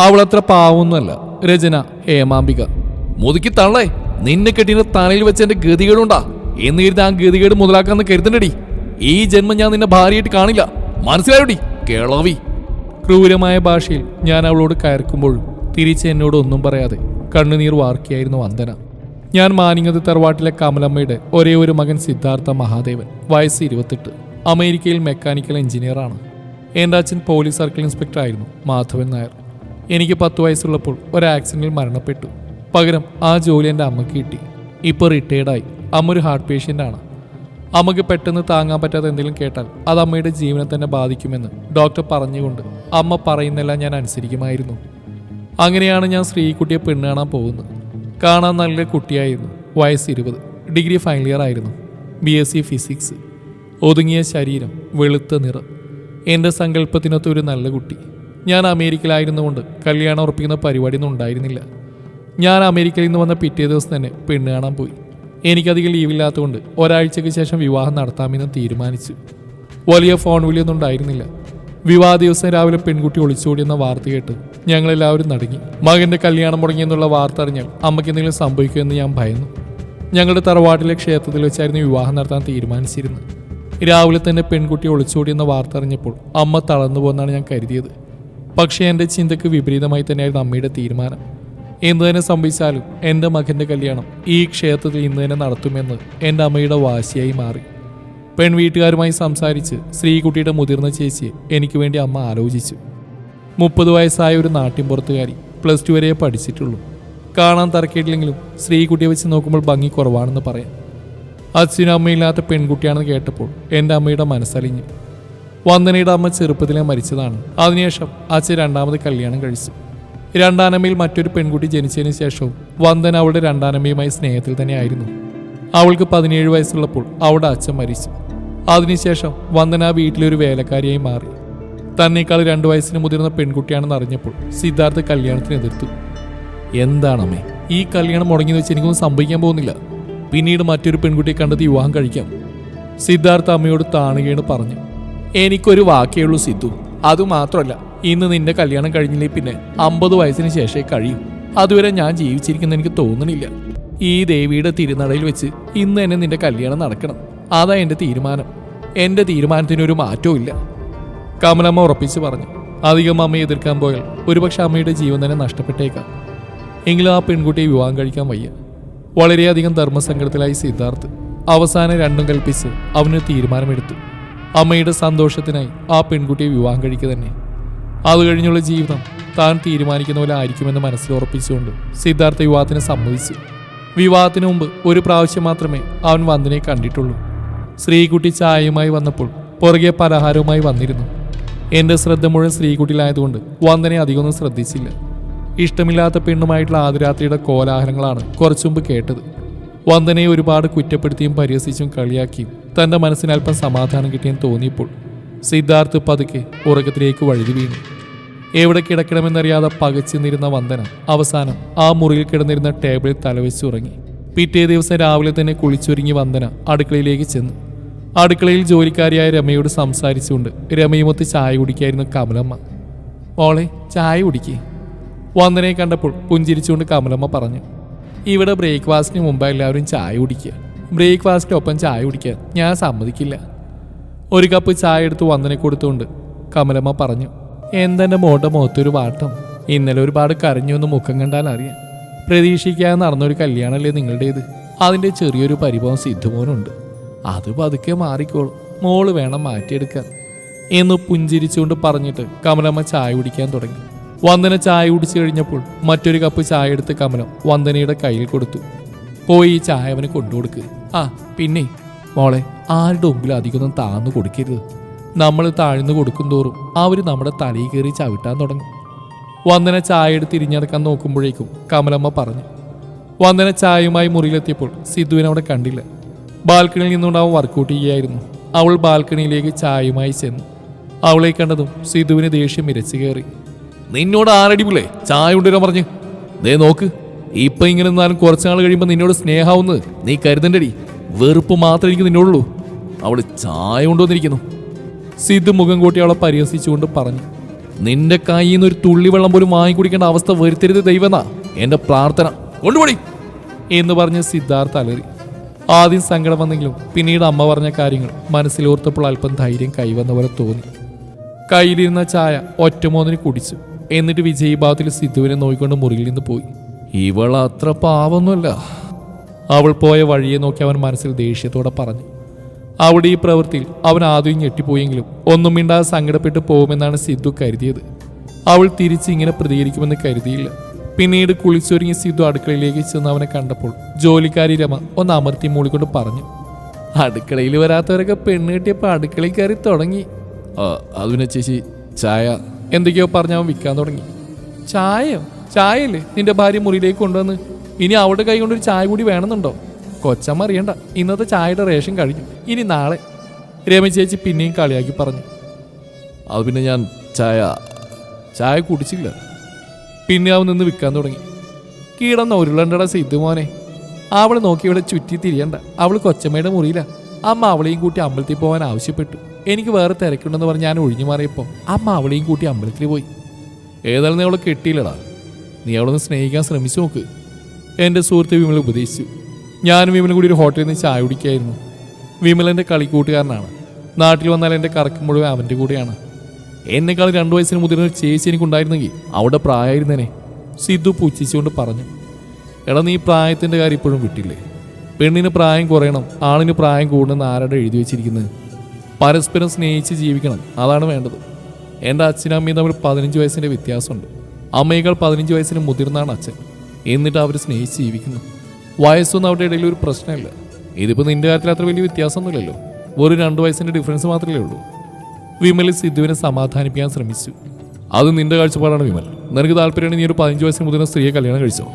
അവളത്ര പാവൊന്നുമല്ല. രചന ഹേമാംബിക. മുതുക്കി തള്ളേ നിന്നെ കെട്ടിന് തലയിൽ വെച്ച എന്റെ ഗതികേടുണ്ടാ. എന്ന് കരുതി ആ ഗതികേട് മുതലാക്കാന്ന് കരുതണ്ടടി. ഈ ജന്മം ഞാൻ നിന്നെ ഭാര്യയായിട്ട് കാണില്ല. മനസ്സിലായോടി കേളവി. ക്രൂരമായ ഭാഷയിൽ ഞാൻ അവളോട് കയർക്കുമ്പോഴും തിരിച്ച് എന്നോട് ഒന്നും പറയാതെ കണ്ണുനീർ വാർക്കിയായിരുന്നു വന്ദന. ഞാൻ മാനിങ്ങത് തറവാട്ടിലെ കമലമ്മയുടെ ഒരേ ഒരു മകൻ സിദ്ധാർത്ഥ മഹാദേവൻ വയസ്സ് ഇരുപത്തെട്ട്. അമേരിക്കയിൽ മെക്കാനിക്കൽ എഞ്ചിനീയറാണ്. എന്റെ അച്ഛൻ പോലീസ് സർക്കിൾ ഇൻസ്പെക്ടർ ആയിരുന്നു മാധവൻ നായർ. എനിക്ക് പത്ത് വയസ്സുള്ളപ്പോൾ ഒരു ആക്സിഡന്റിൽ മരണപ്പെട്ടു. പകരം ആ ജോലി എന്റെ അമ്മയ്ക്ക് കിട്ടി. ഇപ്പോൾ റിട്ടയർഡായി അമ്മ ഒരു ഹാർട്ട് പേഷ്യന്റ് ആണ്. അമ്മയ്ക്ക് പെട്ടെന്ന് താങ്ങാൻ പറ്റാത്ത എന്തെങ്കിലും കേട്ടാൽ അത് അമ്മയുടെ ജീവനെ തന്നെ ബാധിക്കുമെന്ന് ഡോക്ടർ പറഞ്ഞുകൊണ്ട് അമ്മ പറയുന്നെല്ലാം ഞാൻ അനുസരിക്കുമായിരുന്നു. അങ്ങനെയാണ് ഞാൻ ശ്രീകുട്ടിയെ പെണ്ണ് കാണാൻ പോകുന്നത്. കാണാൻ നല്ല കുട്ടിയായിരുന്നു. വയസ്സ് ഇരുപത്. ഡിഗ്രി ഫൈനൽ ഇയർ ആയിരുന്നു. ബി എസ് സി ഫിസിക്സ് ഒതുങ്ങിയ ശരീരം വെളുത്ത നിറം. എന്റെ സങ്കല്പത്തിനൊത്ത ഒരു നല്ല കുട്ടി. ഞാൻ അമേരിക്കയിലായിരുന്നുകൊണ്ട് കല്യാണം ഉറപ്പിക്കുന്ന പരിപാടിയൊന്നും ഉണ്ടായിരുന്നില്ല. ഞാൻ അമേരിക്കയിൽ നിന്ന് വന്ന പിറ്റേ ദിവസം തന്നെ പെണ്ണ് കാണാൻ പോയി. എനിക്കധികം ലീവില്ലാത്തതുകൊണ്ട് ഒരാഴ്ചയ്ക്ക് ശേഷം വിവാഹം നടത്താമെന്ന് തീരുമാനിച്ചു. വലിയ ഫോൺ വിളിയൊന്നും ഉണ്ടായിരുന്നില്ല. വിവാഹ ദിവസം രാവിലെ പെൺകുട്ടി ഒളിച്ചോടിയെന്ന വാർത്ത കേട്ട് ഞങ്ങളെല്ലാവരും നടങ്ങി. മകന്റെ കല്യാണം മുടങ്ങിയെന്നുള്ള വാർത്ത അറിഞ്ഞാൽ അമ്മയ്ക്ക് എന്തെങ്കിലും സംഭവിക്കുമെന്ന് ഞാൻ ഭയന്നു. ഞങ്ങളുടെ തറവാട്ടിലെ ക്ഷേത്രത്തിൽ വെച്ചായിരുന്നു വിവാഹം നടത്താൻ തീരുമാനിച്ചിരുന്നത്. രാവിലെ തന്നെ പെൺകുട്ടി ഒളിച്ചോടിയെന്ന വാർത്ത അറിഞ്ഞപ്പോൾ അമ്മ തളർന്നു പോകുന്നാണ് ഞാൻ കരുതിയത്. പക്ഷേ എന്റെ ചിന്തക്ക് വിപരീതമായി തന്നെയായിരുന്നു അമ്മയുടെ തീരുമാനം. എന്തു തന്നെ സംഭവിച്ചാലും എന്റെ മകന്റെ കല്യാണം ഈ ക്ഷേത്രത്തിൽ ഇന്ന് തന്നെ നടത്തുമെന്ന് എന്റെ അമ്മയുടെ വാശിയായി മാറി. പെൺവീട്ടുകാരുമായി സംസാരിച്ച് ശ്രീകുട്ടിയുടെ മുതിർന്ന ചേച്ചിയെ എനിക്ക് വേണ്ടി അമ്മ ആലോചിച്ചു. മുപ്പത് വയസ്സായ ഒരു നാട്ടിൻപുറത്തുകാരി പ്ലസ് ടു വരെ പഠിച്ചിട്ടുള്ളൂ. കാണാൻ തറക്കിയിട്ടില്ലെങ്കിലും ശ്രീകുട്ടിയെ വെച്ച് നോക്കുമ്പോൾ ഭംഗി കുറവാണെന്ന് പറയാം. അച്ഛനും അമ്മയില്ലാത്ത പെൺകുട്ടിയാണെന്ന് കേട്ടപ്പോൾ എന്റെ അമ്മയുടെ മനസ്സലിഞ്ഞു. വന്ദനയുടെ അമ്മ ചെറുപ്പത്തിലെ മരിച്ചതാണ്. അതിനുശേഷം അച്ഛൻ രണ്ടാമത് കല്യാണം കഴിച്ചു. രണ്ടാനമ്മയിൽ മറ്റൊരു പെൺകുട്ടി ജനിച്ചതിന് ശേഷവും വന്ദന അവളുടെ രണ്ടാനമ്മയുമായി സ്നേഹത്തിൽ തന്നെയായിരുന്നു. അവൾക്ക് പതിനേഴ് വയസ്സുള്ളപ്പോൾ അവളുടെ അച്ഛൻ മരിച്ചു. അതിനുശേഷം വന്ദന വീട്ടിലൊരു വേലക്കാരിയായി മാറി. തന്നേക്കാൾ രണ്ട് വയസ്സിന് മുതിർന്ന പെൺകുട്ടിയാണെന്ന് അറിഞ്ഞപ്പോൾ സിദ്ധാർത്ഥ് കല്യാണത്തിന് എതിർത്തു. എന്താണമ്മേ ഈ കല്യാണം മുടങ്ങിയെന്ന് വെച്ച് എനിക്കൊന്നും സംഭവിക്കാൻ പോകുന്നില്ല. പിന്നീട് മറ്റൊരു പെൺകുട്ടിയെ കണ്ടെത്തി വിവാഹം കഴിക്കാം സിദ്ധാർത്ഥ അമ്മയോട് താണുകയാണ് പറഞ്ഞു. എനിക്കൊരു വാക്കേ ഉള്ളൂ സിദ്ധു. അതുമാത്രമല്ല ഇന്ന് നിന്റെ കല്യാണം കഴിഞ്ഞില്ലേ പിന്നെ അമ്പത് വയസ്സിന് ശേഷമേ കഴിയും. അതുവരെ ഞാൻ ജീവിച്ചിരിക്കുന്ന എനിക്ക് തോന്നണില്ല. ഈ ദേവിയുടെ തിരുനടയിൽ വെച്ച് ഇന്ന് തന്നെ നിന്റെ കല്യാണം നടക്കണം. അതാ എന്റെ തീരുമാനം. എന്റെ തീരുമാനത്തിനൊരു മാറ്റവും ഇല്ല. കമലമ്മ ഉറപ്പിച്ച് പറഞ്ഞു അധികം അമ്മയെ എതിർക്കാൻ പോയാൽ ഒരുപക്ഷെ അമ്മയുടെ ജീവൻ തന്നെ നഷ്ടപ്പെട്ടേക്കാം. എങ്കിലും ആ പെൺകുട്ടിയെ വിവാഹം കഴിക്കാൻ വയ്യ. വളരെയധികം ധർമ്മസങ്കടത്തിലായി സിദ്ധാർത്ഥ് അവസാനം രണ്ടും കൽപ്പിച്ച് അവനൊരു തീരുമാനമെടുത്തു. അമ്മയുടെ സന്തോഷത്തിനായി ആ പെൺകുട്ടിയെ വിവാഹം കഴിക്കുക തന്നെ. അത് കഴിഞ്ഞുള്ള ജീവിതം താൻ തീരുമാനിക്കുന്ന പോലെ ആയിരിക്കുമെന്ന് മനസ്സിൽ ഉറപ്പിച്ചുകൊണ്ട് സിദ്ധാർത്ഥ വിവാഹത്തിന് സമ്മതിച്ചു. വിവാഹത്തിന് മുമ്പ് ഒരു പ്രാവശ്യം മാത്രമേ അവൻ വന്ദനയെ കണ്ടിട്ടുള്ളൂ. ശ്രീകുട്ടി ചായയുമായി വന്നപ്പോൾ പുറകെ പലഹാരവുമായി വന്നിരുന്നു. എന്റെ ശ്രദ്ധ മുഴുവൻ ശ്രീകുട്ടിയിലായതുകൊണ്ട് വന്ദനെ അധികമൊന്നും ശ്രദ്ധിച്ചില്ല. ഇഷ്ടമില്ലാത്ത പെണ്ണുമായിട്ടുള്ള ആദ്യരാത്രിയുടെ കോലാഹലങ്ങളാണ് കുറച്ചു മുമ്പ് കേട്ടത്. വന്ദനയെ ഒരുപാട് കുറ്റപ്പെടുത്തിയും പരിഹസിച്ചും കളിയാക്കിയും തന്റെ മനസ്സിന് അല്പം സമാധാനം കിട്ടിയെന്ന് തോന്നിയപ്പോൾ സിദ്ധാർത്ഥ് പതുക്കെ ഉറക്കത്തിലേക്ക് വഴുതി വീണു. എവിടെ കിടക്കണമെന്നറിയാതെ പകച്ചു നിന്നിരുന്ന വന്ദന അവസാനം ആ മുറിയിൽ കിടന്നിരുന്ന ടേബിളിൽ തലവെച്ച് ഉറങ്ങി. പിറ്റേ ദിവസം രാവിലെ തന്നെ കുളിച്ചൊരുങ്ങി വന്ദന അടുക്കളയിലേക്ക് ചെന്നു. അടുക്കളയിൽ ജോലിക്കാരിയായ രമയോട് സംസാരിച്ചുകൊണ്ട് രമയുമൊത്ത് ചായ കുടിക്കായിരുന്നു കമലമ്മ. മോളെ ചായ കുടിക്കേ. വന്ദനയെ കണ്ടപ്പോൾ പുഞ്ചിരിച്ചുകൊണ്ട് കമലമ്മ പറഞ്ഞു. ഇവിടെ ബ്രേക്ക്ഫാസ്റ്റിന് മുമ്പ് എല്ലാവരും ചായ കുടിക്കുക. ബ്രേക്ക്ഫാസ്റ്റിനൊപ്പം ചായ കുടിക്കാൻ ഞാൻ സമ്മതിക്കില്ല. ഒരു കപ്പ് ചായ എടുത്ത് വന്ദനെ കൊടുത്തുകൊണ്ട് കമലമ്മ പറഞ്ഞു എന്തെന്റെ മോട്ട മുഖത്തൊരു വാട്ടം. ഇന്നലെ ഒരുപാട് കരഞ്ഞു എന്ന് മുഖം കണ്ടാൽ അറിയാം. പ്രതീക്ഷിക്കാതെ നടന്നൊരു കല്യാണമല്ലേ നിങ്ങളുടേത്. അതിന്റെ ചെറിയൊരു പരിഭവം സിദ്ധുമോനുണ്ട്. അത് പതുക്കെ മാറിക്കോളും. മോൾ വേണം മാറ്റിയെടുക്കാൻ. എന്ന് പുഞ്ചിരിച്ചുകൊണ്ട് പറഞ്ഞിട്ട് കമലമ്മ ചായ കുടിക്കാൻ തുടങ്ങി. വന്ദന ചായ കുടിച്ചു കഴിഞ്ഞപ്പോൾ മറ്റൊരു കപ്പ് ചായ എടുത്ത് കമലം വന്ദനയുടെ കയ്യിൽ കൊടുത്തു. പോയി ഈ ചായ അവന് കൊണ്ടുകൊടുക്ക് ആ പിന്നെ? മോളെ ആരുടെ മുമ്പിൽ അധികമൊന്നും താഴ്ന്നു കൊടുക്കരുത്. നമ്മൾ താഴ്ന്നു കൊടുക്കും തോറും അവർ നമ്മുടെ തലയിൽ കയറി ചവിട്ടാൻ തുടങ്ങും. വന്ദന ചായ എടുത്ത് തിരിഞ്ഞടക്കാൻ നോക്കുമ്പോഴേക്കും കമലമ്മ പറഞ്ഞു. വന്ദന ചായയുമായി മുറിയിലെത്തിയപ്പോൾ സിദ്ധുവിനെ അവിടെ കണ്ടില്ല. ബാൽക്കണിയിൽ നിന്നുകൊണ്ട് അവൻ വർക്കൗട്ട് ചെയ്യുകയായിരുന്നു. അവൾ ബാൽക്കണിയിലേക്ക് ചായയുമായി ചെന്നു. അവളെ കണ്ടതും സിദ്ധുവിന് ദേഷ്യം ഇരച്ചു കയറി. നിന്നോട് ആരടിപിള്ളേ ചായ കൊണ്ടുവരാൻ പറഞ്ഞു. ദേ നോക്ക് ഇപ്പൊ ഇങ്ങനെ നിന്നാലും കുറച്ചാൾ കഴിയുമ്പോൾ നിന്നോട് സ്നേഹാവുന്നത് നീ കരുതണ്ടടി. വെറുപ്പ് മാത്രമേ എനിക്ക് നിന്നോടുള്ളൂ. അവൾ ചായ കൊണ്ടുവന്നിരിക്കുന്നു. സിദ്ധു മുഖം കൂട്ടി അവളെ പരിഹസിച്ചുകൊണ്ട് പറഞ്ഞു നിന്റെ കയ്യിൽ നിന്ന് ഒരു തുള്ളി വെള്ളം പോലും വാങ്ങി കുടിക്കേണ്ട അവസ്ഥ വരുത്തരുത് ദൈവന്നാ എന്റെ പ്രാർത്ഥന കൊണ്ടുപോടി. എന്ന് പറഞ്ഞ് സിദ്ധാർത്ഥ അലറി. ആദ്യം സങ്കടം വന്നെങ്കിലും പിന്നീട് അമ്മ പറഞ്ഞ കാര്യങ്ങൾ മനസ്സിലോർത്തപ്പോൾ അല്പം ധൈര്യം കൈവന്ന പോലെ തോന്നി. കയ്യിലിരുന്ന ചായ ഒറ്റമോന്നിന് കുടിച്ചു. എന്നിട്ട് വിജയഭാവത്തിൽ സിദ്ധുവിനെ നോക്കിക്കൊണ്ട് മുറിയിൽ നിന്ന് പോയി. ഇവൾ അത്ര പാവൊന്നുമല്ല. അവൾ പോയ വഴിയെ നോക്കി അവൻ മനസ്സിൽ ദേഷ്യത്തോടെ പറഞ്ഞു. അവിടെ ഈ പ്രവൃത്തിയിൽ അവൻ ആദ്യം ഞെട്ടിപ്പോയെങ്കിലും ഒന്നും മിണ്ടാതെ സങ്കടപ്പെട്ട് പോകുമെന്നാണ് സിദ്ധു കരുതിയത്. അവൾ തിരിച്ച് ഇങ്ങനെ പ്രതികരിക്കുമെന്ന് കരുതിയില്ല. പിന്നീട് കുളിച്ചൊരുങ്ങി സിദ്ധു അടുക്കളയിലേക്ക് ചെന്ന് അവനെ കണ്ടപ്പോൾ ജോലിക്കാരി രമ ഒന്ന് അമർത്തി മൂളിക്കൊണ്ട് പറഞ്ഞു. അടുക്കളയിൽ വരാത്തവരൊക്കെ പെണ്ണ് കിട്ടിയപ്പോൾ അടുക്കളയിൽ കയറി തുടങ്ങി. അതിനെ ചേച്ചി ചായ എന്തൊക്കെയോ പറഞ്ഞ് അവൻ വിൽക്കാൻ തുടങ്ങി. ചായയോ? ചായയല്ലേ? നിന്റെ ഭാര്യ മുറിയിലേക്ക് കൊണ്ടുവന്ന്. ഇനി അവിടെ കൈ കൊണ്ടൊരു ചായ കൂടി വേണമെന്നുണ്ടോ? കൊച്ചമ്മ അറിയണ്ട. ഇന്നത്തെ ചായയുടെ റേഷൻ കഴിഞ്ഞു ഇനി നാളെ. രമ ചേച്ചി പിന്നെയും കളിയാക്കി പറഞ്ഞു. അത് പിന്നെ ഞാൻ ചായ ചായ കുടിച്ചില്ല. പിന്നെ അവൻ നിന്ന് വിൽക്കാൻ തുടങ്ങി. കീടന്ന ഉരുളണ്ടട സിദ്ധു മോനെ. അവളെ നോക്കി ഇവിടെ ചുറ്റി തിരിയണ്ട. അവൾ കൊച്ചമ്മയുടെ മുറിയില്ല അമ്മ അവളെയും കൂട്ടി അമ്പലത്തിൽ പോകാൻ ആവശ്യപ്പെട്ടു. എനിക്ക് വേറെ തിരക്കുണ്ടെന്ന് പറഞ്ഞ് ഞാൻ ഒഴിഞ്ഞു മാറിയപ്പോൾ അമ്മ അവളെയും കൂട്ടി അമ്പലത്തിൽ പോയി. ഏതായാലും നീ അവളെ കെട്ടിയില്ലടാ. നീ അവളൊന്ന് സ്നേഹിക്കാൻ ശ്രമിച്ചു നോക്ക്. എന്റെ സുഹൃത്ത് വിമൽ ഉപദേശിച്ചു. ഞാനും വിമലും കൂടി ഒരു ഹോട്ടലിൽ നിന്ന് ചായ കുടിക്കായിരുന്നു. വിമൽ എന്റെ കളിക്കൂട്ടുകാരനാണ്. നാട്ടിൽ വന്നാൽ എന്റെ കറക്കം മുഴുവൻ അവന്റെ കൂടെയാണ്. എന്നെക്കാൾ രണ്ടു വയസ്സിന് മുതിർന്ന ഒരു ചേച്ചി എനിക്കുണ്ടായിരുന്നെങ്കിൽ അവിടെ പ്രായമായിരുന്നേനെ. സിദ്ധു പുച്ഛിച്ചുകൊണ്ട് പറഞ്ഞു. എടാ നീ പ്രായത്തിന്റെ കാര്യം ഇപ്പോഴും വിട്ടില്ലേ? പെണ്ണിന് പ്രായം കുറയണം ആണിന് പ്രായം കൂടണമെന്ന് ആരുടെ എഴുതി വെച്ചിരിക്കുന്നത്? പരസ്പരം സ്നേഹിച്ച് ജീവിക്കണം. അതാണ് വേണ്ടത്. എന്റെ അച്ഛനും അമ്മയും തമ്മിൽ പതിനഞ്ച് വയസ്സിന്റെ വ്യത്യാസമുണ്ട്. അമ്മയേക്കാൾ പതിനഞ്ച് വയസ്സിന് മുതിർന്നാണ് അച്ഛൻ. എന്നിട്ട് അവർ സ്നേഹിച്ച് ജീവിക്കുന്നു. വയസ്സൊന്നും അവരുടെ ഇടയിൽ ഒരു പ്രശ്നമില്ല. ഇതിപ്പോൾ നിന്റെ കാര്യത്തിൽ അത്ര വലിയ വ്യത്യാസമൊന്നുമില്ലല്ലോ. ഒരു രണ്ട് വയസ്സിന്റെ ഡിഫറൻസ് മാത്രമേ ഉള്ളൂ. വിമൽ സിദ്ധുവിനെ സമാധാനിപ്പിക്കാൻ ശ്രമിച്ചു. അത് നിന്റെ കാഴ്ചപ്പാടാണ് വിമൽ. നിനക്ക് താല്പര്യമാണ് നീ ഒരു പതിനഞ്ച് വയസ്സിന് മുതിർന്ന സ്ത്രീയെ കല്യാണം കഴിച്ചോ?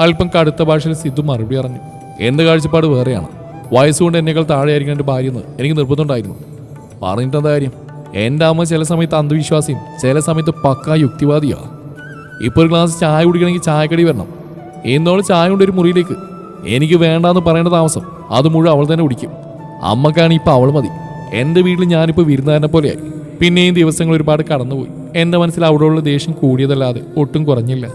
അല്പം കടുത്ത ഭാഷയിൽ സിദ്ധു മറുപടി പറഞ്ഞു. എന്റെ കാഴ്ചപ്പാട് വേറെയാണ്. വയസ്സുകൊണ്ട് എന്നേക്കാൾ താഴെയായിരിക്കും എന്റെ ഭാര്യ എന്ന് എനിക്ക് നിർബന്ധമുണ്ടായിരുന്നു. പറഞ്ഞിട്ടെന്താ കാര്യം? എന്റെ അമ്മ ചില സമയത്ത് അന്ധവിശ്വാസിയും ചില സമയത്ത് പക്കാ യുക്തിവാദിയാണ് ഇപ്പോൾ ഒരു ഗ്ലാസ് ചായ കുടിക്കണമെങ്കിൽ ചായക്കടി വരണം. എന്നോട് ചായ കൊണ്ട് ഒരു മുറിയിലേക്ക്. എനിക്ക് വേണ്ടാന്ന് പറയേണ്ട താമസം അത് മുഴുവൻ അവൾ തന്നെ കുടിക്കും. അമ്മക്കാണ് ഇപ്പോൾ അവൾ മതി. എന്റെ വീട്ടിൽ ഞാനിപ്പോൾ വിരുന്നതിനെ പോലെയായി. പിന്നെയും ദിവസങ്ങൾ ഒരുപാട് കടന്നുപോയി. എന്റെ മനസ്സിൽ അവിടെയുള്ള ദേഷ്യം കൂടിയതല്ലാതെ ഒട്ടും കുറഞ്ഞില്ല.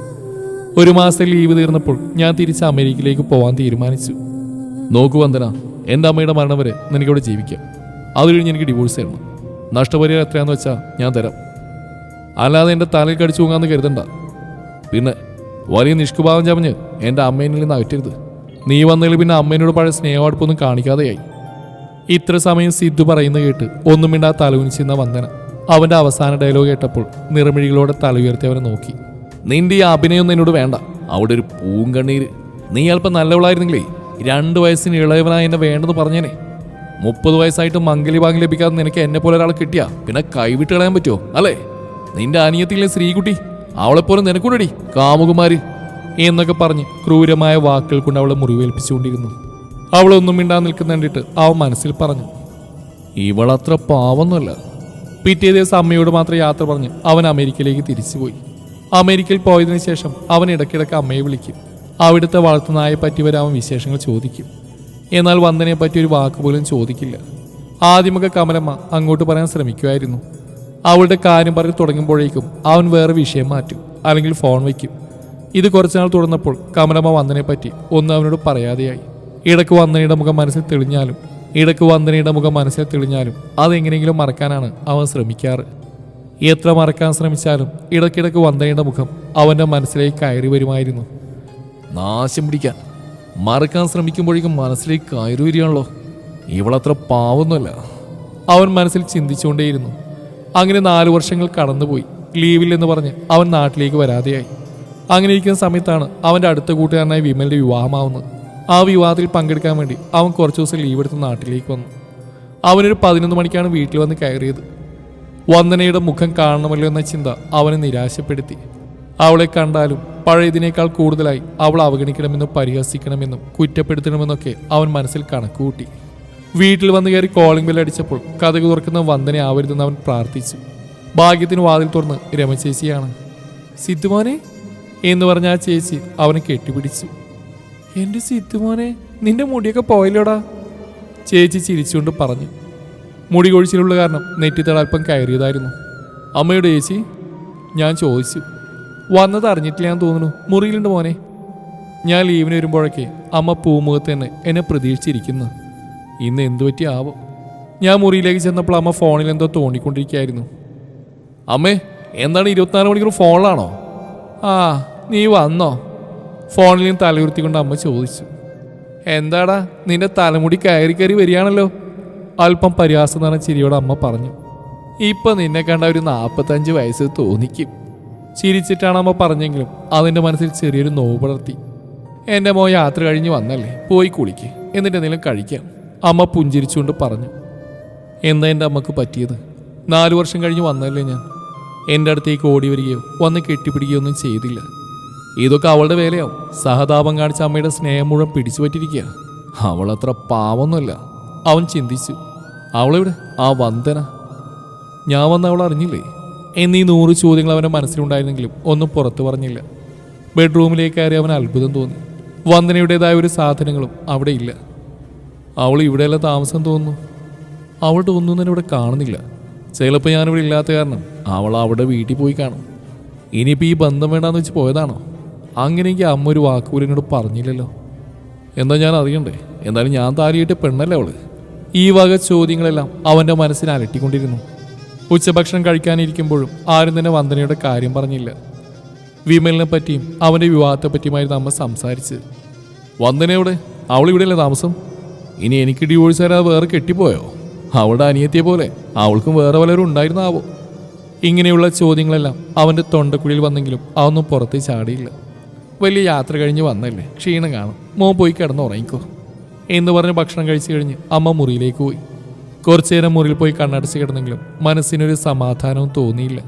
ഒരു മാസത്തെ ലീവ് തീർന്നപ്പോൾ ഞാൻ തിരിച്ച് അമേരിക്കയിലേക്ക് പോകാൻ തീരുമാനിച്ചു. നോക്കൂ വന്ദന എന്റെ അമ്മയുടെ മരണം വരെ നിനക്കവിടെ ജീവിക്കാം? അത് കഴിഞ്ഞ് എനിക്ക് ഡിവോഴ്സ് തരണം നഷ്ടപരിഹാരം എത്രയാന്ന് വെച്ചാൽ ഞാൻ തരാം. അല്ലാതെ എന്റെ തലയിൽ കടിച്ചു പോകാമെന്ന് കരുതണ്ട. പിന്നെ വലിയ നിഷ്കുഭാവം ചമഞ്ഞ് എന്റെ അമ്മേനിൽ നിന്ന് അകറ്റരുത്. നീ വന്നതിൽ പിന്നെ അമ്മേനോട് പഴയ സ്നേഹമടുപ്പൊന്നും കാണിക്കാതെയായി. ഇത്ര സമയം സിദ്ധു പറയുന്നത് കേട്ട് ഒന്നും മിണ്ടാ തലകുനിച്ചിരുന്ന വന്ദന അവന്റെ അവസാന ഡയലോഗ് കേട്ടപ്പോൾ നിറമിഴികളോടെ തല ഉയർത്തി അവനെ നോക്കി. നിന്റെ ഈ അഭിനയൊന്നും എന്നോട് വേണ്ട. അവിടെ ഒരു പൂങ്കണ്ണീര്. നീ അല്പം നല്ലവളായിരുന്നെങ്കിലേ രണ്ട് വയസ്സിന് ഇളയവനായി എന്നെ വേണ്ടെന്ന് പറഞ്ഞേനെ. മുപ്പത് വയസ്സായിട്ട് മംഗലി ഭാഗം ലഭിക്കാതെ നിനക്ക് എന്നെ പോലെ ഒരാൾ കിട്ടിയാ? പിന്നെ കൈവിട്ട് കളയാൻ പറ്റുമോ? അല്ലേ? നിന്റെ അനിയത്തിയിലെ ശ്രീകുട്ടി? അവളെപ്പോലെ നിനക്കുണ്ടടി കാമുകുമാര്. എന്നൊക്കെ പറഞ്ഞ് ക്രൂരമായ വാക്കുകൾ കൊണ്ട് അവളെ മുറിവേൽപ്പിച്ചുകൊണ്ടിരുന്നു. അവളൊന്നും മിണ്ടാൻ നിൽക്കുന്ന കണ്ടിട്ട് അവൻ മനസ്സിൽ പറഞ്ഞു ഇവളത്ര പാവൊന്നുമല്ല. പിറ്റേ ദിവസം അമ്മയോട് മാത്രം യാത്ര പറഞ്ഞ് അവൻ അമേരിക്കയിലേക്ക് തിരിച്ചുപോയി. അമേരിക്കയിൽ പോയതിനു ശേഷം അവൻ ഇടയ്ക്കിടയ്ക്ക് അമ്മയെ വിളിക്കും. അവിടുത്തെ വളർത്തുനായെ പറ്റി വരെ വിശേഷങ്ങൾ ചോദിക്കും. എന്നാൽ വന്ദനയെ പറ്റി ഒരു വാക്ക് പോലും ചോദിക്കില്ല. ആദ്യമൊക്കെ കമലമ്മ അങ്ങോട്ട് പറയാൻ ശ്രമിക്കുമായിരുന്നു. അവളുടെ കാര്യം പറഞ്ഞ് തുടങ്ങുമ്പോഴേക്കും അവൻ വേറെ വിഷയം മാറ്റും അല്ലെങ്കിൽ ഫോൺ വയ്ക്കും. ഇത് കുറച്ചുനാൾ തുടർന്നപ്പോൾ കമലമ്മ വന്ദനയെ പറ്റി ഒന്നും അവനോട് പറയാതെയായി. ഇടയ്ക്ക് വന്ദനയുടെ മുഖം മനസ്സിൽ തെളിഞ്ഞാലും ഇടയ്ക്ക് വന്ദനയുടെ മുഖം മനസ്സിൽ തെളിഞ്ഞാലും അതെങ്ങനെയെങ്കിലും മറക്കാനാണ് അവൻ ശ്രമിക്കാറ്. എത്ര മറക്കാൻ ശ്രമിച്ചാലും ഇടയ്ക്കിടയ്ക്ക് വന്ദനയുടെ മുഖം അവന്റെ മനസ്സിലേക്ക് കയറി വരുമായിരുന്നു. നാശം പിടിക്കാൻ. മറക്കാൻ ശ്രമിക്കുമ്പോഴേക്കും മനസ്സിലേക്ക് കയറി വരികയാണല്ലോ. ഇവളത്ര പാവൊന്നുമല്ല. അവൻ മനസ്സിൽ ചിന്തിച്ചുകൊണ്ടേയിരുന്നു. അങ്ങനെ നാലു വർഷങ്ങൾ കടന്നുപോയി. ലീവിൽ എന്ന് പറഞ്ഞ് അവൻ നാട്ടിലേക്ക് വരാതെയായി. അങ്ങനെ ഇരിക്കുന്ന സമയത്താണ് അവന്റെ അടുത്ത കൂട്ടുകാരനായ വിമലിന്റെ വിവാഹമാവുന്നത്. ആ വിവാഹത്തിൽ പങ്കെടുക്കാൻ വേണ്ടി അവൻ കുറച്ച് ദിവസം ലീവ് എടുത്ത് നാട്ടിലേക്ക് വന്നു. അവനൊരു പതിനൊന്ന് മണിക്കാണ് വീട്ടിൽ വന്ന് കയറിയത്. വന്ദനയുടെ മുഖം കാണണമല്ലോ എന്ന ചിന്ത അവനെ നിരാശപ്പെടുത്തി. അവളെ കണ്ടാലും പഴയതിനേക്കാൾ കൂടുതലായി അവൾ അവഗണിക്കണമെന്നും പരിഹസിക്കണമെന്നും കുറ്റപ്പെടുത്തണമെന്നൊക്കെ അവൻ മനസ്സിൽ കണക്കുകൂട്ടി. വീട്ടിൽ വന്നു കയറി കോളിംഗ് ബെൽ അടിച്ചപ്പോൾ കഥകു തുറക്കുന്ന വന്ദനെ ആവരുതെന്ന് അവൻ പ്രാർത്ഥിച്ചു. ഭാഗ്യത്തിന് വാതിൽ തുറന്ന് രമചേച്ചിയാണ്. സിദ്ധുമോനെ എന്ന് പറഞ്ഞ ആ ചേച്ചി അവനെ കെട്ടിപ്പിടിച്ചു. എന്റെ സിദ്ധുമോനെ നിന്റെ മുടിയൊക്കെ പോയല്ലോടാ ചേച്ചി ചിരിച്ചുകൊണ്ട് പറഞ്ഞു. മുടി കൊഴിച്ചിലുള്ള കാരണം നെറ്റിത്തട അല്പം കയറിയതായിരുന്നു. അമ്മയുടെ ചേച്ചി ഞാൻ ചോദിച്ചു. വന്നത് അറിഞ്ഞിട്ടില്ല ഞാൻ തോന്നുന്നു. മുറിയിലുണ്ട് മോനെ. ഞാൻ ലീവിന് വരുമ്പോഴൊക്കെ അമ്മ പൂമുഖത്ത് തന്നെ എന്നെ പ്രതീക്ഷിച്ചിരിക്കുന്നു. ഇന്ന് എന്തു പറ്റിയാവോ ഞാൻ മുറിയിലേക്ക് ചെന്നപ്പോൾ അമ്മ ഫോണിൽ എന്തോ തോണ്ടിക്കൊണ്ടിരിക്കുകയായിരുന്നു അമ്മേ എന്താണ് ഇരുപത്തിനാല് മണിക്കൂർ ഫോണിലാണോ ആ നീ വന്നോ? നിന്ന് തലയുർത്തിക്കൊണ്ട് അമ്മ ചോദിച്ചു. എന്താടാ നിന്റെ തലമുടി കയറി കയറി വരികയാണല്ലോ? അല്പം പരിഹാസം നിറഞ്ഞ ചിരിയോട് അമ്മ പറഞ്ഞു. ഇപ്പം നിന്നെ കണ്ട ഒരു നാൽപ്പത്തഞ്ച് വയസ്സ് തോന്നിക്കും. ചിരിച്ചിട്ടാണ് അമ്മ പറഞ്ഞെങ്കിലും അതിന്റെ മനസ്സിൽ ചെറിയൊരു നോവ് പടർത്തി. എന്റെ മോ യാത്ര കഴിഞ്ഞ് വന്നല്ലേ? പോയി കുളിക്ക്. എന്നിട്ട് എന്തെങ്കിലും കഴിക്കാം. അമ്മ പുഞ്ചിരിച്ചുകൊണ്ട് പറഞ്ഞു. എന്താ എന്റെ അമ്മയ്ക്ക് പറ്റിയത്? നാലു വർഷം കഴിഞ്ഞ് വന്നല്ലേ ഞാൻ. എന്റെ അടുത്തേക്ക് ഓടി വരികയോ വന്ന് കെട്ടിപ്പിടിക്കുകയോ ഒന്നും ചെയ്തില്ല. ഇതൊക്കെ അവളുടെ വേലയാവും. സഹതാപം കാണിച്ച അമ്മയുടെ സ്നേഹം മുഴുവൻ പിടിച്ചു പറ്റിയിരിക്കുക. അവളത്ര പാവൊന്നുമല്ല. അവൻ ചിന്തിച്ചു. അവളെവിടെ? ആ വന്ദന. ഞാൻ വന്ന അവൾ അറിഞ്ഞില്ലേ? എന്നീ നൂറ് ചോദ്യങ്ങൾ അവന്റെ മനസ്സിലുണ്ടായിരുന്നെങ്കിലും ഒന്നും പുറത്തു പറഞ്ഞില്ല. ബെഡ്റൂമിലേക്ക് കയറി അവൻ അത്ഭുതം തോന്നി. വന്ദനയുടേതായ ഒരു സാധനങ്ങളും അവിടെ ഇല്ല. അവൾ ഇവിടെയല്ല താമസം തോന്നുന്നു. അവളുടെ ഒന്നും തന്നെ ഇവിടെ കാണുന്നില്ല. ചിലപ്പോൾ ഞാനിവിടെ ഇല്ലാത്ത കാരണം അവൾ അവിടെ വീട്ടിൽ പോയി കാണും. ഇനിയിപ്പോൾ ഈ ബന്ധം വേണ്ടാന്ന് വെച്ച് പോയതാണോ? അങ്ങനെയെങ്കിൽ അമ്മ ഒരു വാക്കുപോലിനോട് പറഞ്ഞില്ലല്ലോ. എന്താ ഞാൻ അറിയണ്ടേ? എന്നാലും ഞാൻ താരിയിട്ട് പെണ്ണല്ലേ അവൾ? ഈ വക ചോദ്യങ്ങളെല്ലാം അവന്റെ മനസ്സിനെ അലട്ടിക്കൊണ്ടിരുന്നു. ഉച്ചഭക്ഷണം കഴിക്കാനിരിക്കുമ്പോഴും ആരും തന്നെ വന്ദനയുടെ കാര്യം പറഞ്ഞില്ല. വിമലിനെ പറ്റിയും അവന്റെ വിവാഹത്തെ പറ്റിയുമായിരുന്നു അമ്മ സംസാരിച്ച് വന്ദനയോടെ അവൾ ഇവിടെയല്ലേ താമസം? ഇനി എനിക്ക് ഡിവോഴ്സ് തരാതെ വേറെ കെട്ടിപ്പോയോ? അവളുടെ അനിയത്തിയെ പോലെ അവൾക്കും വേറെ പലരും ഉണ്ടായിരുന്നാവോ? ഇങ്ങനെയുള്ള ചോദ്യങ്ങളെല്ലാം അവന്റെ തൊണ്ടക്കുഴിയിൽ വന്നെങ്കിലും അതൊന്നും പുറത്ത് ചാടിയില്ല. വലിയ യാത്ര കഴിഞ്ഞ് വന്നല്ലേ ക്ഷീണം കാണും. മോൻ പോയി കിടന്ന് ഉറങ്ങിക്കോ എന്ന് പറഞ്ഞ് ഭക്ഷണം കഴിച്ചു കഴിഞ്ഞ് അമ്മ മുറിയിലേക്ക് പോയി. കുറച്ചു നേരം മുറിയിൽ പോയി കണ്ണടച്ച് കിടന്നെങ്കിലും മനസ്സിനൊരു സമാധാനവും തോന്നിയില്ല.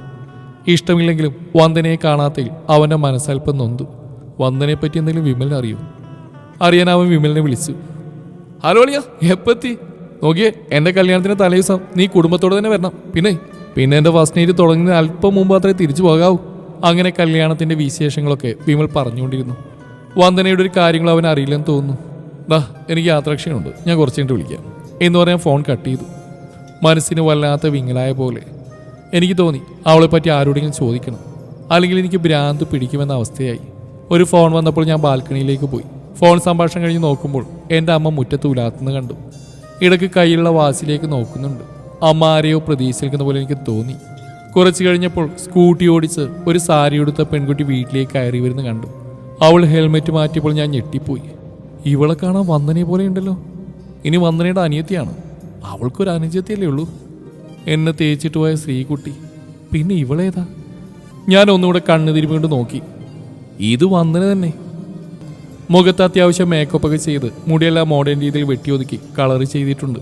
ഇഷ്ടമില്ലെങ്കിലും വന്ദനയെ കാണാത്തതിൽ അവന്റെ മനസ്സൽപ്പം നൊന്തു. വന്ദനയെ പറ്റി എന്തെങ്കിലും വിമലിന് അറിയൂ? അറിയാൻ അവൻ വിമലിനെ വിളിച്ചു. ഹലോ അളിയ എപ്പത്തി? നോക്കിയേ എന്റെ കല്യാണത്തിന് തലേദിവസം നീ കുടുംബത്തോടെ തന്നെ വരണം. പിന്നെ പിന്നെ എന്റെ ഫസ്റ്റ് നൈറ്റ് തുടങ്ങുന്ന അല്പം മുമ്പ് അത്രേ തിരിച്ചു പോകാവൂ. അങ്ങനെ കല്യാണത്തിന്റെ വിശേഷങ്ങളൊക്കെ വിമൽ പറഞ്ഞുകൊണ്ടിരുന്നു. വന്ദനയുടെ ഒരു കാര്യങ്ങൾ അവൻ അറിയില്ലെന്ന് തോന്നുന്നു. ദാ എനിക്ക് യാത്രാക്ഷീണമുണ്ട്. ഞാൻ കുറച്ച് കഴിഞ്ഞിട്ട് വിളിക്കാം. എന്ന് പറയാൻ ഫോൺ കട്ട് ചെയ്തു. മനസ്സിന് വല്ലാത്ത വിങ്ങലായ പോലെ. എനിക്ക് തോന്നി അവളെപ്പറ്റി പറ്റി ആരോടെങ്കിലും ചോദിക്കണം. അല്ലെങ്കിൽ എനിക്ക് ഭ്രാന്ത് പിടിക്കുമെന്ന അവസ്ഥയായി. ഒരു ഫോൺ വന്നപ്പോൾ ഞാൻ ബാൽക്കണിയിലേക്ക് പോയി. ഫോൺ സംഭാഷണം കഴിഞ്ഞ് നോക്കുമ്പോൾ എന്റെ അമ്മ മുറ്റത്ത് ഉലാത്തുന്ന കണ്ടു. ഇടയ്ക്ക് കയ്യിലുള്ള വാസിലേക്ക് നോക്കുന്നുണ്ട്. അമ്മ ആരെയോ പ്രതീക്ഷിക്കുന്ന പോലെ എനിക്ക് തോന്നി. കുറച്ച് കഴിഞ്ഞപ്പോൾ സ്കൂട്ടി ഓടിച്ച് ഒരു സാരി ഉടുത്ത പെൺകുട്ടി വീട്ടിലേക്ക് കയറി വരുന്ന കണ്ടു. അവൾ ഹെൽമെറ്റ് മാറ്റിയപ്പോൾ ഞാൻ ഞെട്ടിപ്പോയി. ഇവളെ കാണാൻ വന്നനെ പോലെ ഉണ്ടല്ലോ. ഇനി വന്ദനയുടെ അനിയത്തിയാണ്. അവൾക്കൊരു അനുജത്തിയല്ലേ ഉള്ളൂ. എന്നെ തേച്ചിട്ട് പോയ ശ്രീകുട്ടി. പിന്നെ ഇവളേതാ? ഞാൻ ഒന്നുകൂടെ കണ്ണു വീണ്ടും നോക്കി. ഇത് വന്ദന തന്നെ. മുഖത്ത് അത്യാവശ്യം മേക്കപ്പ് ഒക്കെ ചെയ്ത് മുടിയെല്ലാം മോഡേൺ രീതിയിൽ വെട്ടിയൊതുക്കി കളർ ചെയ്തിട്ടുണ്ട്.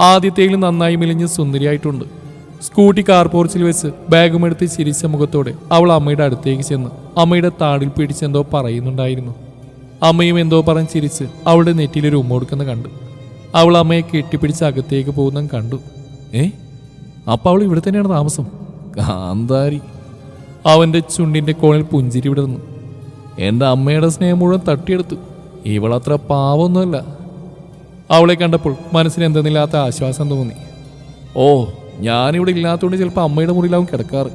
ആദ്യത്തേലും നന്നായി മെലിഞ്ഞ് സുന്ദരിയായിട്ടുണ്ട്. സ്കൂട്ടി കാർ പോർച്ചിൽ വെച്ച് ബാഗുമെടുത്ത് ചിരിച്ച മുഖത്തോടെ അവൾ അമ്മയുടെ അടുത്തേക്ക് ചെന്ന് അമ്മയുടെ താടിൽ പിടിച്ചെന്തോ പറയുന്നുണ്ടായിരുന്നു. അമ്മയും എന്തോ പറഞ്ഞ് ചിരിച്ച് അവളുടെ നെറ്റിയിലൊരു ഉമ്മ കൊടുക്കുന്ന കണ്ടു. അവൾ അമ്മയെ കെട്ടിപ്പിടിച്ച് അകത്തേക്ക് പോകുന്ന കണ്ടു. ഏ? അപ്പൊ അവൾ ഇവിടെ തന്നെയാണ് താമസം. കാന്താരി. അവന്റെ ചുണ്ടിന്റെ കോണിൽ പുഞ്ചിരി വിടുന്നു എന്റെ അമ്മയുടെ സ്നേഹം മുഴുവൻ തട്ടിയെടുത്തു. ഇവളത്ര പാവൊന്നുമല്ല. അവളെ കണ്ടപ്പോൾ മനസ്സിന് എന്തെന്നില്ലാത്ത ആശ്വാസം തോന്നി. ഓ ഞാനിവിടെ ഇല്ലാത്തതുകൊണ്ട് ചിലപ്പോൾ അമ്മയുടെ മുറിയിലാവും കിടക്കാറ്.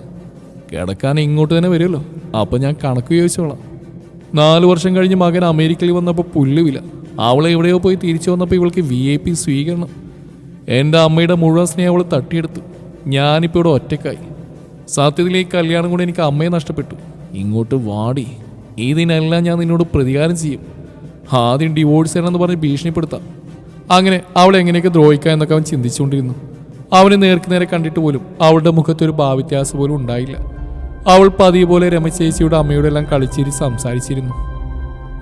കിടക്കാൻ ഇങ്ങോട്ട് തന്നെ വരുമല്ലോ. അപ്പം ഞാൻ കണക്ക് ചോദിച്ചോളാം. നാല് വർഷം കഴിഞ്ഞ് മകൻ അമേരിക്കയിൽ വന്നപ്പോൾ പുല്ലുവില്ല അവളെ എവിടെയോ പോയി തിരിച്ചു വന്നപ്പോൾ ഇവൾക്ക് വി ഐ പി സ്വീകരണം. എന്റെ അമ്മയുടെ മുഴുവൻ സ്നേഹം അവൾ തട്ടിയെടുത്തു. ഞാനിപ്പോൾ ഇവിടെ ഒറ്റക്കായി സത്യത്തിൽ ഈ കല്യാണം കൊണ്ട് എനിക്ക് അമ്മയെ നഷ്ടപ്പെട്ടു. ഇങ്ങോട്ട് വാടി. ഇതിനെല്ലാം ഞാൻ നിന്നോട് പ്രതികാരം ചെയ്യും. ആദ്യം ഡിവോഴ്സ് ചെയ്യണമെന്ന് പറഞ്ഞ് ഭീഷണിപ്പെടുത്താം. അങ്ങനെ അവളെ എങ്ങനെയൊക്കെ ദ്രോഹിക്കാം എന്നൊക്കെ അവൻ ചിന്തിച്ചുകൊണ്ടിരുന്നു. അവനെ നേർക്ക് നേരെ കണ്ടിട്ട് പോലും അവളുടെ മുഖത്തൊരു ഭാവ്യത്യാസം പോലും ഉണ്ടായില്ല. അവൾ പതിയെ പോലെ രമചേച്ചിയുടെ അമ്മയുടെ എല്ലാം കളിച്ചിരി സംസാരിച്ചിരുന്നു.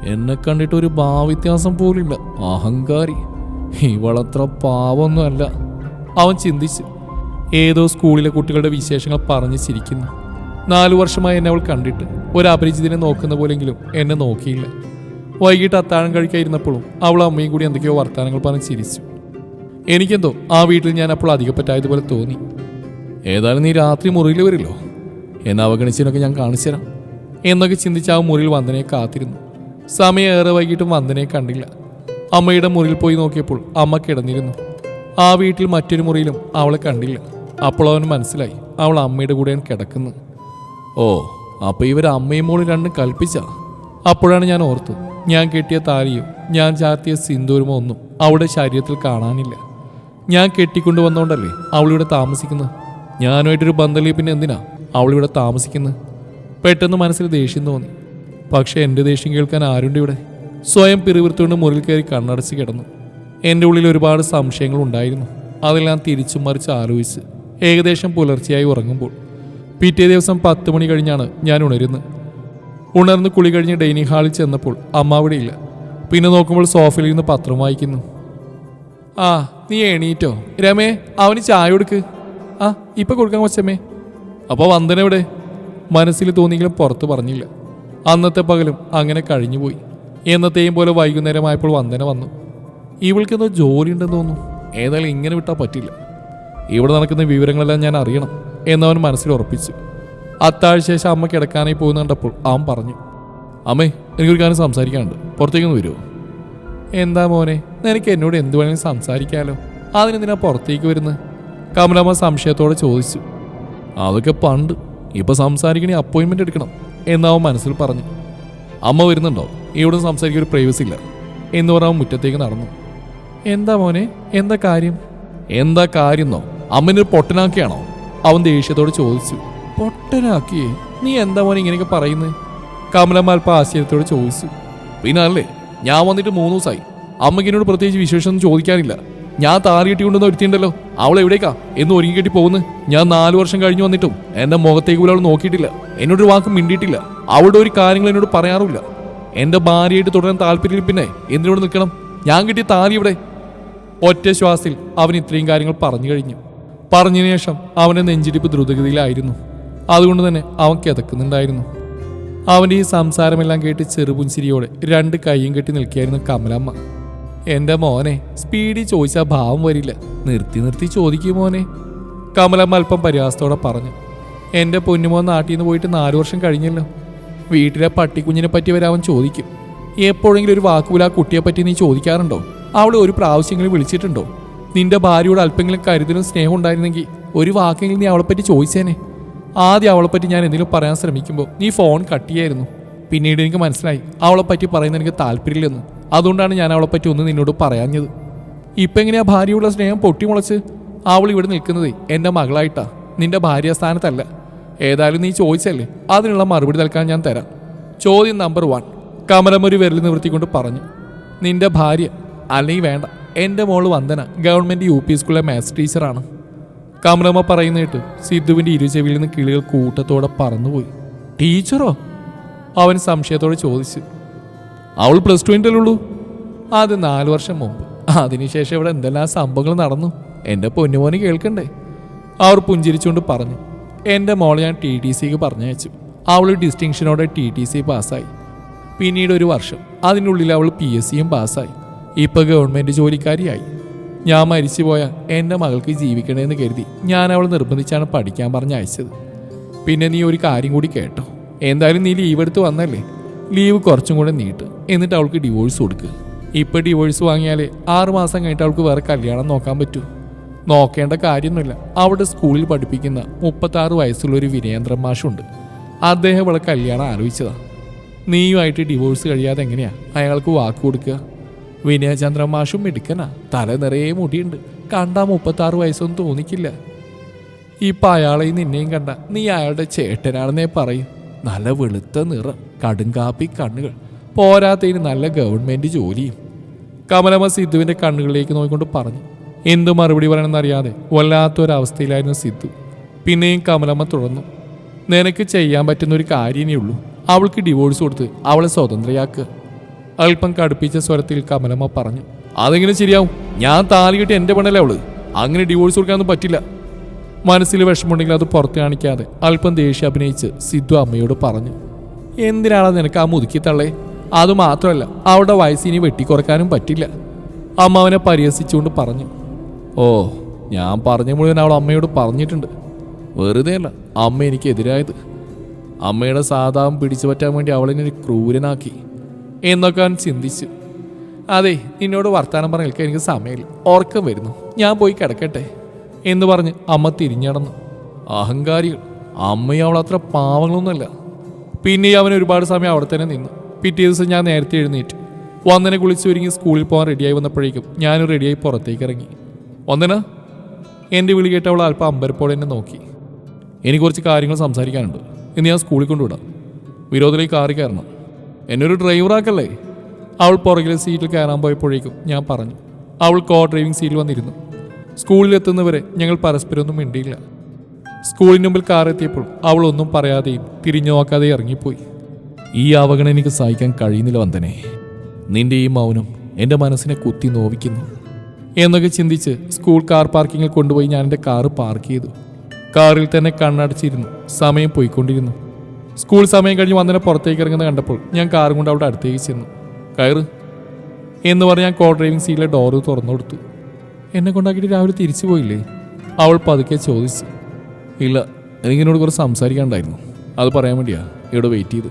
എന്നെ കണ്ടിട്ട് ഒരു ഭാവ്യത്യാസം പോലില്ല അഹങ്കാരി. ഇവളത്ര പാവൊന്നുമല്ല. അവൻ ചിന്തിച്ച്. ഏതോ സ്കൂളിലെ കുട്ടികളുടെ വിശേഷങ്ങൾ പറഞ്ഞ് ചിരിക്കുന്നു. നാലു വർഷമായി എന്നെ അവൾ കണ്ടിട്ട്. ഒരു അപരിചിതനെ നോക്കുന്ന പോലെങ്കിലും എന്നെ നോക്കിയില്ല. വൈകിട്ട് അത്താഴം കഴിക്കാതിരുന്നപ്പോഴും അവൾ അമ്മയും കൂടി എന്തൊക്കെയോ വർത്തമാനങ്ങൾ പറഞ്ഞ് ചിരിച്ചു. എനിക്കെന്തോ ആ വീട്ടിൽ ഞാൻ അപ്പോൾ അധികപ്പറ്റായതുപോലെ തോന്നി. ഏതായാലും നീ രാത്രി മുറിയിൽ വരില്ലോ. എന്നെ അവഗണിച്ചതിനൊക്കെ ഞാൻ കാണിച്ചു തരാം എന്നൊക്കെ ചിന്തിച്ച് ആ മുറിയിൽ വന്ദനയെ കാത്തിരുന്നു. സമയം ഏറെ വൈകിട്ടും വന്ദനയെ കണ്ടില്ല. അമ്മയുടെ മുറിയിൽ പോയി നോക്കിയപ്പോൾ അമ്മ കിടന്നിരുന്നു. ആ വീട്ടിൽ മറ്റൊരു മുറിയിലും അവളെ കണ്ടില്ല. അപ്പോൾ അവൻ മനസ്സിലായി അവൾ അമ്മയുടെ കൂടെയാണ് കിടക്കുന്നത്. ഓ അപ്പോൾ ഇവർ അമ്മയും മോളും രണ്ടും കൽപ്പിച്ച? അപ്പോഴാണ് ഞാൻ ഓർത്തു ഞാൻ കെട്ടിയ താലിയോ ഞാൻ ചാർത്തിയ സിന്ദൂരമോ ഒന്നും അവളുടെ ശരീരത്തിൽ കാണാനില്ല. ഞാൻ കെട്ടിക്കൊണ്ടു വന്നോണ്ടല്ലേ അവളിവിടെ താമസിക്കുന്നത്? ഞാനുമായിട്ടൊരു ബന്ധലി പിന്നെ എന്തിനാ അവളിവിടെ താമസിക്കുന്നത്? പെട്ടെന്ന് മനസ്സിൽ ദേഷ്യം തോന്നി. പക്ഷെ എന്റെ ദേഷ്യം കേൾക്കാൻ ആരുണ്ട് ഇവിടെ? സ്വയം പിറുവിറുത്തുകൊണ്ട് മുറിൽ കയറി കണ്ണടച്ച് കിടന്നു. എന്റെ ഉള്ളിൽ ഒരുപാട് സംശയങ്ങൾ ഉണ്ടായിരുന്നു. അതെല്ലാം തിരിച്ചും മറിച്ച് ആലോചിച്ച് ഏകദേശം പുലർച്ചെയായി ഉറങ്ങുമ്പോൾ പിറ്റേ ദിവസം പത്ത് മണി കഴിഞ്ഞാണ് ഞാൻ ഉണരുന്നത്. ഉണർന്ന് കുളി കഴിഞ്ഞ് ഡൈനിങ് ഹാളിൽ ചെന്നപ്പോൾ അമ്മ അവിടെ ഇല്ല. പിന്നെ നോക്കുമ്പോൾ സോഫയിൽ ഇരുന്ന് പത്രം വായിക്കുന്നു. ആ നീ എണീറ്റോ? രമേ അവന് ചായ കൊടുക്ക്. ആ ഇപ്പൊ കൊടുക്കാൻ കൊച്ചമ്മേ. അപ്പോൾ വന്ദന എവിടെ? മനസ്സിൽ തോന്നിയെങ്കിലും പുറത്ത് പറഞ്ഞില്ല. അന്നത്തെ പകലും അങ്ങനെ കഴിഞ്ഞുപോയി. എന്നത്തെയും പോലെ വൈകുന്നേരമായപ്പോൾ വന്ദന വന്നു. ഇവൾക്കെന്തോ ജോലി ഉണ്ടെന്ന് തോന്നുന്നു. ഏതായാലും ഇങ്ങനെ വിട്ടാൽ പറ്റില്ല. ഇവിടെ നടക്കുന്ന വിവരങ്ങളെല്ലാം ഞാൻ അറിയണം എന്നവൻ മനസ്സിൽ ഉറപ്പിച്ചു. അത്താഴ്ച ശേഷം അമ്മ കിടക്കാനായി പോകുന്ന കണ്ടപ്പോൾ അവൻ പറഞ്ഞു അമ്മേ എനിക്കൊരു കാര്യം സംസാരിക്കാനുണ്ട്. പുറത്തേക്കൊന്ന് വരുമോ എന്താ മോനെ നിനക്ക് എന്നോട് എന്ത് വേണമെങ്കിലും സംസാരിക്കാമല്ലോ അതിനെന്തിനാ പുറത്തേക്ക് വരുന്നത്? കമലമ്മ സംശയത്തോടെ ചോദിച്ചു. അതൊക്കെ പണ്ട് ഇപ്പൊ സംസാരിക്കണേ അപ്പോയിന്റ്മെന്റ് എടുക്കണം എന്നാവും മനസ്സിൽ പറഞ്ഞു. അമ്മ വരുന്നുണ്ടോ? ഇവിടെ സംസാരിക്കാൻ ഒരു പ്രൈവസി ഇല്ല. എന്ന് പറഞ്ഞവൻ മുറ്റത്തേക്ക് നടന്നു. എന്താ മോനെ? എന്താ കാര്യം? എന്താ കാര്യം അമ്മന് പൊട്ടനാക്കിയാണോ? അവൻ ദേഷ്യത്തോട് ചോദിച്ചു. പൊട്ടനാക്കിയേ നീ എന്താ മോനെ ഇങ്ങനെയൊക്കെ പറയുന്നത് കമലമ്മ അല്പ ആശ്ചര്യത്തോട് ചോദിച്ചു. പിന്നെ അല്ലേ? ഞാൻ വന്നിട്ട് മൂന്ന് ദിവസമായി അമ്മയ്ക്കിനോട് പ്രത്യേകിച്ച് വിശേഷം ചോദിക്കാനില്ല. ഞാൻ താറി കെട്ടി കൊണ്ടുവന്ന് ഒരുത്തിയുണ്ടല്ലോ. അവൾ എവിടേക്കാ? എന്ന് ഒരുങ്ങി കെട്ടി പോകുന്നു. ഞാൻ നാലു വർഷം കഴിഞ്ഞു വന്നിട്ടും എന്റെ മുഖത്തേക്ക് പോലും അവൾ നോക്കിയിട്ടില്ല. എന്നോടൊരു വാക്കും മിണ്ടിയിട്ടില്ല. അവളുടെ ഒരു കാര്യങ്ങൾ എന്നോട് പറയാറില്ല എന്റെ ഭാര്യയായിട്ട് തുടരാൻ താല്പര്യം പിന്നെ എന്തിനോട് നിൽക്കണം? ഞാൻ കിട്ടിയ താലി ഇവിടെ ഒറ്റ ശ്വാസത്തിൽ അവൻ ഇത്രയും കാര്യങ്ങൾ പറഞ്ഞു കഴിഞ്ഞു. പറഞ്ഞതിന് ശേഷം അവന്റെ നെഞ്ചിടിപ്പ് ദ്രുതഗതിയിലായിരുന്നു. അതുകൊണ്ട് തന്നെ അവൻ കിതക്കുന്നുണ്ടായിരുന്നു. അവന്റെ ഈ സംസാരമെല്ലാം കേട്ട് ചെറുപുഞ്ചിരിയോടെ രണ്ട് കൈയും കെട്ടി നിൽക്കുകയായിരുന്നു കമലമ്മ. എന്റെ മോനെ സ്പീഡിൽ ചോദിച്ചാൽ ഭാവം വരില്ല. നിർത്തി നിർത്തി ചോദിക്കും മോനെ. കമലമ്മ അല്പം പരിഹാസത്തോടെ പറഞ്ഞു. എന്റെ പൊന്നുമോൻ നാട്ടിൽ നിന്ന് പോയിട്ട് നാലു വർഷം കഴിഞ്ഞല്ലോ. വീട്ടിലെ പട്ടിക്കുഞ്ഞിനെ പറ്റി വരാവൻ ചോദിക്കും. എപ്പോഴെങ്കിലും ഒരു വാക്കുപോലും ആ കുട്ടിയെ പറ്റി നീ ചോദിക്കാറുണ്ടോ? അവളെ ഒരു പ്രാവശ്യമെങ്കിലും വിളിച്ചിട്ടുണ്ടോ? നിന്റെ ഭാര്യയോട് അല്പെങ്കിലും കരുതലും സ്നേഹം ഉണ്ടായിരുന്നെങ്കിൽ ഒരു വാക്കെങ്കിലും നീ അവളെപ്പറ്റി ചോദിച്ചേനെ. ആദ്യം അവളെപ്പറ്റി ഞാൻ എന്തെങ്കിലും പറയാൻ ശ്രമിക്കുമ്പോൾ നീ ഫോൺ കട്ട് ചെയ്യായിരുന്നു. പിന്നീട് എനിക്ക് മനസ്സിലായി അവളെപ്പറ്റി പറയുന്നത് എനിക്ക് താല്പര്യമില്ലെന്ന്. അതുകൊണ്ടാണ് ഞാൻ അവളെ പറ്റി ഒന്ന് നിന്നോട് പറയാഞ്ഞത്. ഇപ്പം എങ്ങനെയാ ഭാര്യയുള്ള സ്നേഹം പൊട്ടിമുളച്ച്? അവൾ ഇവിടെ നിൽക്കുന്നത് എന്റെ മകളായിട്ടാ. നിന്റെ ഭാര്യ സ്ഥാനത്തല്ല. ഏതായാലും നീ ചോദിച്ചല്ലേ? അതിനുള്ള മറുപടി നൽകാൻ ഞാൻ തരാം. ചോദ്യം നമ്പർ വൺ കമലമൊരു വിരൽ നിവർത്തിക്കൊണ്ട് പറഞ്ഞു. നിന്റെ ഭാര്യ അല്ലെങ്കിൽ വേണ്ട. എന്റെ മോൾ വന്ദന ഗവൺമെന്റ് യു പി സ്കൂളിലെ മാത്സ് ടീച്ചറാണ് കമലമ്മ പറയുന്ന കേട്ട് സിദ്ധുവിന്റെ ഇരുചെവിയിൽ നിന്ന് കിളികൾ കൂട്ടത്തോടെ പറന്നുപോയി. ടീച്ചറോ? അവൻ സംശയത്തോടെ ചോദിച്ചു. അവൾ പ്ലസ് ടു ഉള്ളൂ? അത് നാല് വർഷം മുമ്പ്. അതിനുശേഷം ഇവിടെ എന്തെല്ലാം സംഭവങ്ങൾ നടന്നു? എന്റെ പൊന്നുമോന് കേൾക്കണ്ടേ? അവർ പുഞ്ചിരിച്ചുകൊണ്ട് പറഞ്ഞു. എന്റെ മോളെ ഞാൻ ടി ടി സിക്ക് പറഞ്ഞയച്ചു. അവൾ ഡിസ്റ്റിങ്ഷനോടെ ടി ടി സി പാസ്സായി. പിന്നീട് ഒരു വർഷം. അതിനുള്ളിൽ അവൾ പി എസ് സിയും പാസ്സായി. ഇപ്പോൾ ഗവൺമെന്റ് ജോലിക്കാരിയായി. ഞാൻ മരിച്ചു പോയാൽ എന്റെ മകൾക്ക് ജീവിക്കണമെന്ന് കരുതി ഞാൻ അവൾ നിർബന്ധിച്ചാണ് പഠിക്കാൻ പറഞ്ഞയച്ചത്. പിന്നെ നീ ഒരു കാര്യം കൂടി കേട്ടോ. എന്തായാലും നീ ലീവ് എടുത്ത് വന്നല്ലേ? ലീവ് കുറച്ചും കൂടെ നീട്ട്. എന്നിട്ട് അവൾക്ക് ഡിവോഴ്സ് കൊടുക്കുക ഇപ്പോൾ ഡിവോഴ്സ് വാങ്ങിയാൽ ആറുമാസം കഴിഞ്ഞിട്ട് അവൾക്ക് വേറെ കല്യാണം നോക്കാൻ പറ്റൂ. നോക്കേണ്ട കാര്യമൊന്നുമില്ല. അവിടെ സ്കൂളിൽ പഠിപ്പിക്കുന്ന മുപ്പത്താറ് വയസ്സുള്ള ഒരു വിനേന്ദ്രൻ മാഷുണ്ട്. അദ്ദേഹം ഇവിടെ കല്യാണം ആലോചിച്ചതാ. നീയുമായിട്ട് ഡിവോഴ്സ് കഴിയാതെ എങ്ങനെയാ അയാൾക്ക് വാക്ക് കൊടുക്കുക വിനയചന്ദ്രൻ മാഷും മിടുക്കനാ. തല നിറയെ മുടിയുണ്ട്. കണ്ടാ മുപ്പത്താറ് വയസ്സൊന്നും തോന്നിക്കില്ല. ഇപ്പം അയാളെയും നിന്നെയും കണ്ട നീ അയാളുടെ ചേട്ടനാണെന്നേ പറയും. നല്ല വെളുത്ത നിറം കടുങ്കാപ്പി കണ്ണുകൾ. പോരാത്തതിന് നല്ല ഗവൺമെന്റ് ജോലിയും. കമലമ്മ സിദ്ധുവിന്റെ കണ്ണുകളിലേക്ക് നോക്കിക്കൊണ്ട് പറഞ്ഞു എന്തു മറുപടി പറയണമെന്നറിയാതെ വല്ലാത്തൊരവസ്ഥയിലായിരുന്നു സിദ്ധു. പിന്നെയും കമലമ്മ തുടർന്നു നിനക്ക് ചെയ്യാൻ പറ്റുന്ന ഒരു കാര്യമേ ഉള്ളൂ. അവൾക്ക് ഡിവോഴ്സ് കൊടുത്ത് അവളെ സ്വതന്ത്രയാക്കുക അല്പം കടുപ്പിച്ച സ്വരത്തിൽ കമലമ്മ പറഞ്ഞു അതെങ്ങനെ ശരിയാവും? ഞാൻ താലി കെട്ടി എന്റെ പെണ്ണല്ലേ അവൾ. അങ്ങനെ ഡിവോഴ്സ് കൊടുക്കാനൊന്നും പറ്റില്ല. മനസ്സിൽ വിഷമമുണ്ടെങ്കിൽ അത് പുറത്ത് കാണിക്കാതെ അല്പം ദേഷ്യം അഭിനയിച്ച് സിദ്ധു അമ്മയോട് പറഞ്ഞു എന്തിനാണ് നിനക്ക് ആ മുതുക്കി തള്ളേ? അത് മാത്രമല്ല അവളുടെ വയസ്സിനി വെട്ടിക്കുറക്കാനും പറ്റില്ല. അമ്മ അവനെ പരിഹസിച്ചുകൊണ്ട് പറഞ്ഞു ഓ ഞാൻ പറഞ്ഞ മുഴുവൻ അവൾ അമ്മയോട് പറഞ്ഞിട്ടുണ്ട്. വെറുതെ അല്ല അമ്മ എനിക്ക് എതിരായത്. അമ്മയുടെ സാധാം പിടിച്ചു പറ്റാൻ വേണ്ടി ഒരു ക്രൂരനാക്കി. എന്നൊക്കെ അവൻ ചിന്തിച്ചു. അതെ നിന്നോട് വർത്തമാനം പറഞ്ഞ എനിക്ക് സമയമില്ല. ഓർക്കം വരുന്നു. ഞാൻ പോയി കിടക്കട്ടെ. എന്ന് പറഞ്ഞ് അമ്മ തിരിഞ്ഞടന്നു അഹങ്കാരികൾ. അമ്മയും അവൾ അത്ര പാവങ്ങളൊന്നുമല്ല. പിന്നെ അവൻ ഒരുപാട് സമയം അവിടെ തന്നെ നിന്നു. പിറ്റേ ദിവസം ഞാൻ നേരത്തെ എഴുന്നേറ്റ്. വന്ദനെ കുളിച്ച് ഒരുങ്ങി സ്കൂളിൽ പോകാൻ റെഡിയായി വന്നപ്പോഴേക്കും ഞാൻ റെഡിയായി പുറത്തേക്ക് ഇറങ്ങി. വന്ദന എന്റെ വിളി കേട്ട് അവൾ അല്പം അമ്പരപ്പോടെ എന്നെ നോക്കി. എനിക്ക് കുറച്ച് കാര്യങ്ങൾ സംസാരിക്കാനുണ്ട്. ഇന്ന് ഞാൻ സ്കൂളിൽ കൊണ്ടുവിടാം. വിരോധത്തിലേക്ക് കാറി കയറണം. എന്നൊരു ഡ്രൈവറാക്കല്ലേ അവൾ പുറകിലെ സീറ്റിൽ കയറാൻ പോയപ്പോഴേക്കും ഞാൻ പറഞ്ഞു. അവൾ കോ ഡ്രൈവിംഗ് സീറ്റിൽ വന്നിരുന്നു. സ്കൂളിൽ എത്തുന്നവരെ ഞങ്ങൾ പരസ്പരമൊന്നും മിണ്ടിയില്ല. സ്കൂളിന് മുമ്പിൽ കാർ എത്തിയപ്പോൾ അവൾ ഒന്നും പറയാതെയും തിരിഞ്ഞു നോക്കാതെ ഇറങ്ങിപ്പോയി. ഈ അവഗണന എനിക്ക് സഹിക്കാൻ കഴിയുന്നില്ല വന്ദനെ. നിന്റെ ഈ മൗനം എന്റെ മനസ്സിനെ കുത്തി നോവിക്കുന്നു. എന്നൊക്കെ ചിന്തിച്ച് സ്കൂൾ കാർ പാർക്കിങ്ങിൽ കൊണ്ടുപോയി ഞാൻ എന്റെ കാറ് പാർക്ക് ചെയ്തു. കാറിൽ തന്നെ കണ്ണടച്ചിരുന്നു. സമയം പോയിക്കൊണ്ടിരുന്നു. സ്കൂൾ സമയം കഴിഞ്ഞ് വന്ദനെ പുറത്തേക്ക് ഇറങ്ങുന്നത് കണ്ടപ്പോൾ ഞാൻ കാറും കൊണ്ട് അവിടെ അടുത്തേക്ക് ചെന്നു. കയറ് എന്ന് പറഞ്ഞ് ഞാൻ കോ ഡ്രൈവിംഗ് സീറ്റിലെ ഡോറ് തുറന്നു കൊടുത്തു. എന്നെ കൊണ്ടാക്കിയിട്ട് രാവിലെ തിരിച്ചു പോയില്ലേ? അവൾ പതുക്കെ ചോദിച്ചു ഇല്ല എനിക്കിനോട് കുറച്ച് സംസാരിക്കാണ്ടായിരുന്നു അത് പറയാൻ വേണ്ടിയാ ഇവിടെ വെയിറ്റ് ചെയ്ത്.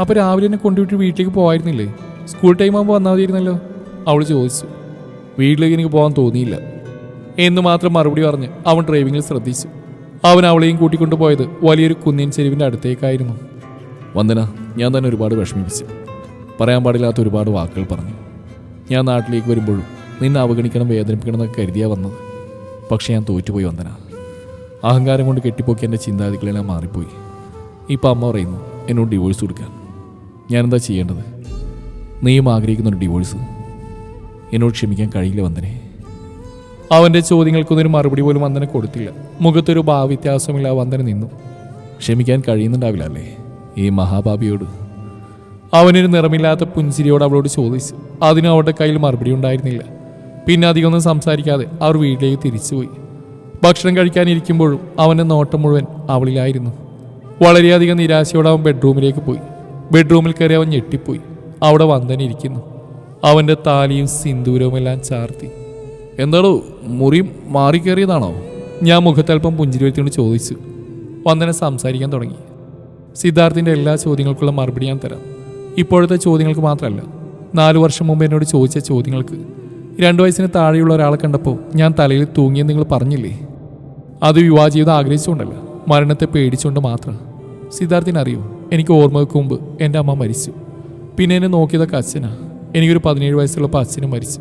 അപ്പോൾ രാവിലെ എന്നെ കൊണ്ടുവിട്ട് വീട്ടിലേക്ക് പോകായിരുന്നില്ലേ സ്കൂൾ ടൈം ആകുമ്പോൾ വന്നാൽ മതിയിരുന്നല്ലോ അവൾ ചോദിച്ചു. വീട്ടിലേക്ക് എനിക്ക് പോകാൻ തോന്നിയില്ല. എന്ന് മാത്രം മറുപടി പറഞ്ഞ് അവൻ ഡ്രൈവിങ്ങിൽ ശ്രദ്ധിച്ചു. അവൻ അവളെയും കൂട്ടിക്കൊണ്ടു പോയത് വലിയൊരു കുന്നിൻ ചെരുവിന്റെ അടുത്തേക്കായിരുന്നു. വന്ദന ഞാൻ തന്നെ ഒരുപാട് വിഷമിപ്പിച്ചു. പറയാൻ പാടില്ലാത്ത ഒരുപാട് വാക്കുകൾ പറഞ്ഞു. ഞാൻ നാട്ടിലേക്ക് വരുമ്പോഴും നിന്നെ അവഗണിക്കണം വേദനിപ്പിക്കണം എന്നൊക്കെ കരുതിയാ വന്നത്. പക്ഷേ ഞാൻ തോറ്റുപോയി വന്ദന. അഹങ്കാരം കൊണ്ട് കെട്ടിപ്പോക്കി എന്റെ ചിന്താഗതികളെല്ലാം മാറിപ്പോയി. ഇപ്പം അമ്മ പറയുന്നു എന്നോട് ഡിവോഴ്സ് കൊടുക്കാൻ. ഞാനെന്താ ചെയ്യേണ്ടത്? നീയും ആഗ്രഹിക്കുന്ന ഒരു ഡിവോഴ്സ് എന്നോട് ക്ഷമിക്കാൻ കഴിയില്ല വന്ദനെ. അവന്റെ ചോദ്യങ്ങൾക്കൊന്നും ഒരു മറുപടി പോലും വന്ദന കൊടുത്തില്ല. മുഖത്തൊരു ഭാവവ്യത്യാസമില്ല വന്ദന നിന്നു. ക്ഷമിക്കാൻ കഴിയുന്നുണ്ടാവില്ല അല്ലേ? ഈ മഹാഭാപിയോട് അവനൊരു നിറമില്ലാത്ത പുഞ്ചിരിയോട് അവളോട് ചോദിച്ചു അതിനും അവളുടെ കയ്യിൽ മറുപടി ഉണ്ടായിരുന്നില്ല. പിന്നെ അധികമൊന്നും സംസാരിക്കാതെ അവർ വീട്ടിലേക്ക് തിരിച്ചുപോയി. ഭക്ഷണം കഴിക്കാനിരിക്കുമ്പോഴും അവന്റെ നോട്ടം മുഴുവൻ അവളിലായിരുന്നു. വളരെയധികം നിരാശയോടെ അവൻ ബെഡ്റൂമിലേക്ക് പോയി. ബെഡ്റൂമിൽ കയറി അവൻ ഞെട്ടിപ്പോയി. അവിടെ വന്ദന ഇരിക്കുന്നു അവന്റെ താലിയും സിന്ദൂരവും എല്ലാം ചാർത്തി. എന്താണോ മുറി മാറിക്കയറിയതാണോ ഞാൻ മുഖത്തൽപ്പം പുഞ്ചിരി വരുത്തിക്കൊണ്ട് ചോദിച്ചു. വന്ദന സംസാരിക്കാൻ തുടങ്ങി. സിദ്ധാർത്ഥിന്റെ എല്ലാ ചോദ്യങ്ങൾക്കുള്ള മറുപടി ഞാൻ തരാം. ഇപ്പോഴത്തെ ചോദ്യങ്ങൾക്ക് മാത്രമല്ല നാലു വർഷം മുമ്പ് എന്നോട് ചോദിച്ച ചോദ്യങ്ങൾക്ക് രണ്ടു വയസ്സിന് താഴെയുള്ള ഒരാളെ കണ്ടപ്പോൾ ഞാൻ തലയിൽ തൂങ്ങിയെന്ന് നിങ്ങൾ പറഞ്ഞില്ലേ? അത് വിവാഹ ജീവിതം ആഗ്രഹിച്ചുകൊണ്ടല്ല മരണത്തെ പേടിച്ചുകൊണ്ട് മാത്രം. സിദ്ധാർത്ഥിന് അറിയോ? എനിക്ക് ഓർമ്മകൾക്ക് മുമ്പ് എന്റെ അമ്മ മരിച്ചു. പിന്നെ എന്നെ നോക്കിയതൊക്കെ അച്ഛനാ. എനിക്കൊരു പതിനേഴ് വയസ്സുള്ളപ്പോൾ അച്ഛനും മരിച്ചു.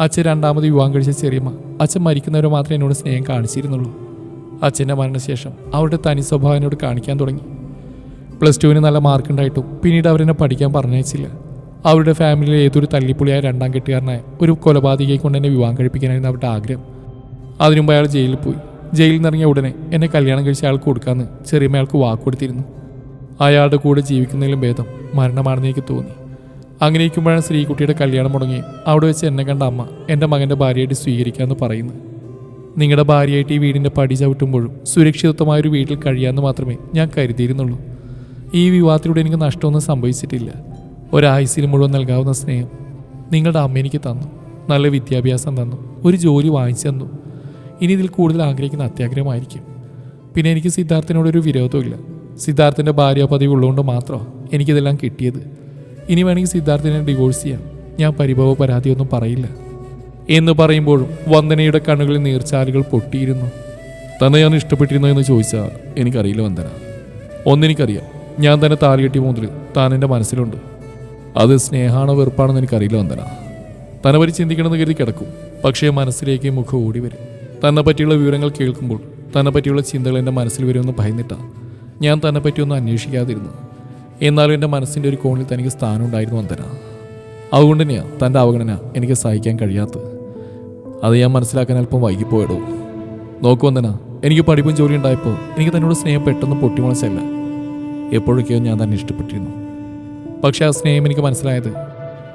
അച്ഛൻ രണ്ടാമത് വിവാഹം കഴിച്ച ചെറിയമ്മ. അച്ഛൻ മരിക്കുന്നവരെ മാത്രമേ എന്നോട് സ്നേഹം കാണിച്ചിരുന്നുള്ളൂ. അച്ഛന്റെ മരണശേഷം അവരുടെ തനി സ്വഭാവം എന്നോട് കാണിക്കാൻ തുടങ്ങി. പ്ലസ് ടുവിന് നല്ല മാർക്ക് ഉണ്ടായിട്ടും പിന്നീട് അവരെന്നെ പഠിക്കാൻ പറഞ്ഞയച്ചില്ല. അവരുടെ ഫാമിലിയിലെ ഏതൊരു തല്ലിപ്പൊളിയായ രണ്ടാം കെട്ടുകാരനെ ഒരു കൊലപാതകയെ കൊണ്ട് എന്നെ വിവാഹം കഴിപ്പിക്കാനായിരുന്നു അവരുടെ ആഗ്രഹം. അതിനുമുമ്പ് അയാൾ ജയിലിൽ പോയി. ജയിലിൽ നിന്ന് ഇറങ്ങിയ ഉടനെ എന്നെ കല്യാണം കഴിച്ച അയാൾക്ക് കൊടുക്കാമെന്ന് ചെറിയമ്മ അയാൾക്ക് വാക്ക് കൊടുത്തിരുന്നു. അയാളുടെ കൂടെ ജീവിക്കുന്നതിലും ഭേദം മരണമാണെന്ന് എനിക്ക് തോന്നി. അങ്ങനെ ഇരിക്കുമ്പോഴാണ് ശ്രീകുട്ടിയുടെ കല്യാണം മുടങ്ങി അവിടെ വെച്ച് എന്നെ കണ്ട അമ്മ എന്റെ മകന്റെ ഭാര്യയായിട്ട് സ്വീകരിക്കാമെന്ന് പറയുന്നു നിങ്ങളുടെ ഭാര്യയായിട്ട് ഈ വീടിന്റെ പടി ചവിട്ടുമ്പോഴും സുരക്ഷിതത്വമായ ഒരു വീട്ടിൽ കഴിയാമെന്ന് മാത്രമേ ഞാൻ കരുതിയിരുന്നുള്ളൂ. ഈ വിവാഹത്തിലൂടെ എനിക്ക് നഷ്ടമൊന്നും സംഭവിച്ചിട്ടില്ല. ഒരായുസിന് മുഴുവൻ നൽകാവുന്ന സ്നേഹം നിങ്ങളുടെ അമ്മ എനിക്ക് തന്നു. നല്ല വിദ്യാഭ്യാസം തന്നു. ഒരു ജോലി വാങ്ങിച്ചു തന്നു. ഇനി ഇതിൽ കൂടുതൽ ആഗ്രഹിക്കുന്ന അത്യാഗ്രഹമായിരിക്കും. പിന്നെ എനിക്ക് സിദ്ധാർത്ഥിനോടൊരു വിരോധമില്ല സിദ്ധാർത്ഥിന്റെ ഭാര്യ പതിവ് ഉള്ളതുകൊണ്ട് മാത്രം എനിക്കിതെല്ലാം കിട്ടിയത്. ഇനി വേണമെങ്കിൽ സിദ്ധാർത്ഥിനെ ഡിവോഴ്സ് ചെയ്യാം. ഞാൻ പരിഭവ പരാതിയൊന്നും പറയില്ല. എന്ന് പറയുമ്പോഴും വന്ദനയുടെ കണ്ണുകളിൽ നീർച്ചാലുകൾ പൊട്ടിയിരുന്നു. തന്നെ ഞാൻ ഇഷ്ടപ്പെട്ടിരുന്നോ എന്ന് ചോദിച്ചാൽ എനിക്കറിയില്ല വന്ദന. ഒന്നെനിക്കറിയാം. ഞാൻ തന്നെ താലുകെട്ടി മൂന്നിൽ താൻ എന്റെ മനസ്സിലുണ്ട്. അത് സ്നേഹമാണോ വെറുപ്പാണെന്ന് എനിക്കറിയില്ല വന്ദന. തന്നെ പറ്റി ചിന്തിക്കണമെന്ന് കരുതി കിടക്കും. പക്ഷേ മനസ്സിലേക്ക് മുഖം ഓടി വരും. തന്നെ പറ്റിയുള്ള വിവരങ്ങൾ കേൾക്കുമ്പോൾ തന്നെ പറ്റിയുള്ള ചിന്തകൾ എന്റെ മനസ്സിൽ വരുമെന്ന് ഭയന്നിട്ടാ. ഞാൻ തന്നെ പറ്റിയൊന്നും അന്വേഷിക്കാതിരുന്നു. എന്നാലും എന്റെ മനസ്സിന്റെ ഒരു കോണിൽ തനിക്ക് സ്ഥാനം ഉണ്ടായിരുന്നു വന്ദന. അതുകൊണ്ട് തന്നെയാണ് തന്റെ അവഗണന എനിക്ക് സഹിക്കാൻ കഴിയാത്തത്. അത് ഞാൻ മനസ്സിലാക്കാൻ അല്പം വൈകിപ്പോയിടോ. നോക്കൂ വന്ദന എനിക്ക് പഠിപ്പും ജോലി ഉണ്ടായപ്പോൾ എനിക്ക് തന്നോട് സ്നേഹം പെട്ടെന്ന് പൊട്ടിമുളച്ചല്ല എപ്പോഴൊക്കെയോ ഞാൻ തന്നെ ഇഷ്ടപ്പെട്ടിരുന്നു. പക്ഷെ ആ സ്നേഹം എനിക്ക് മനസ്സിലായത്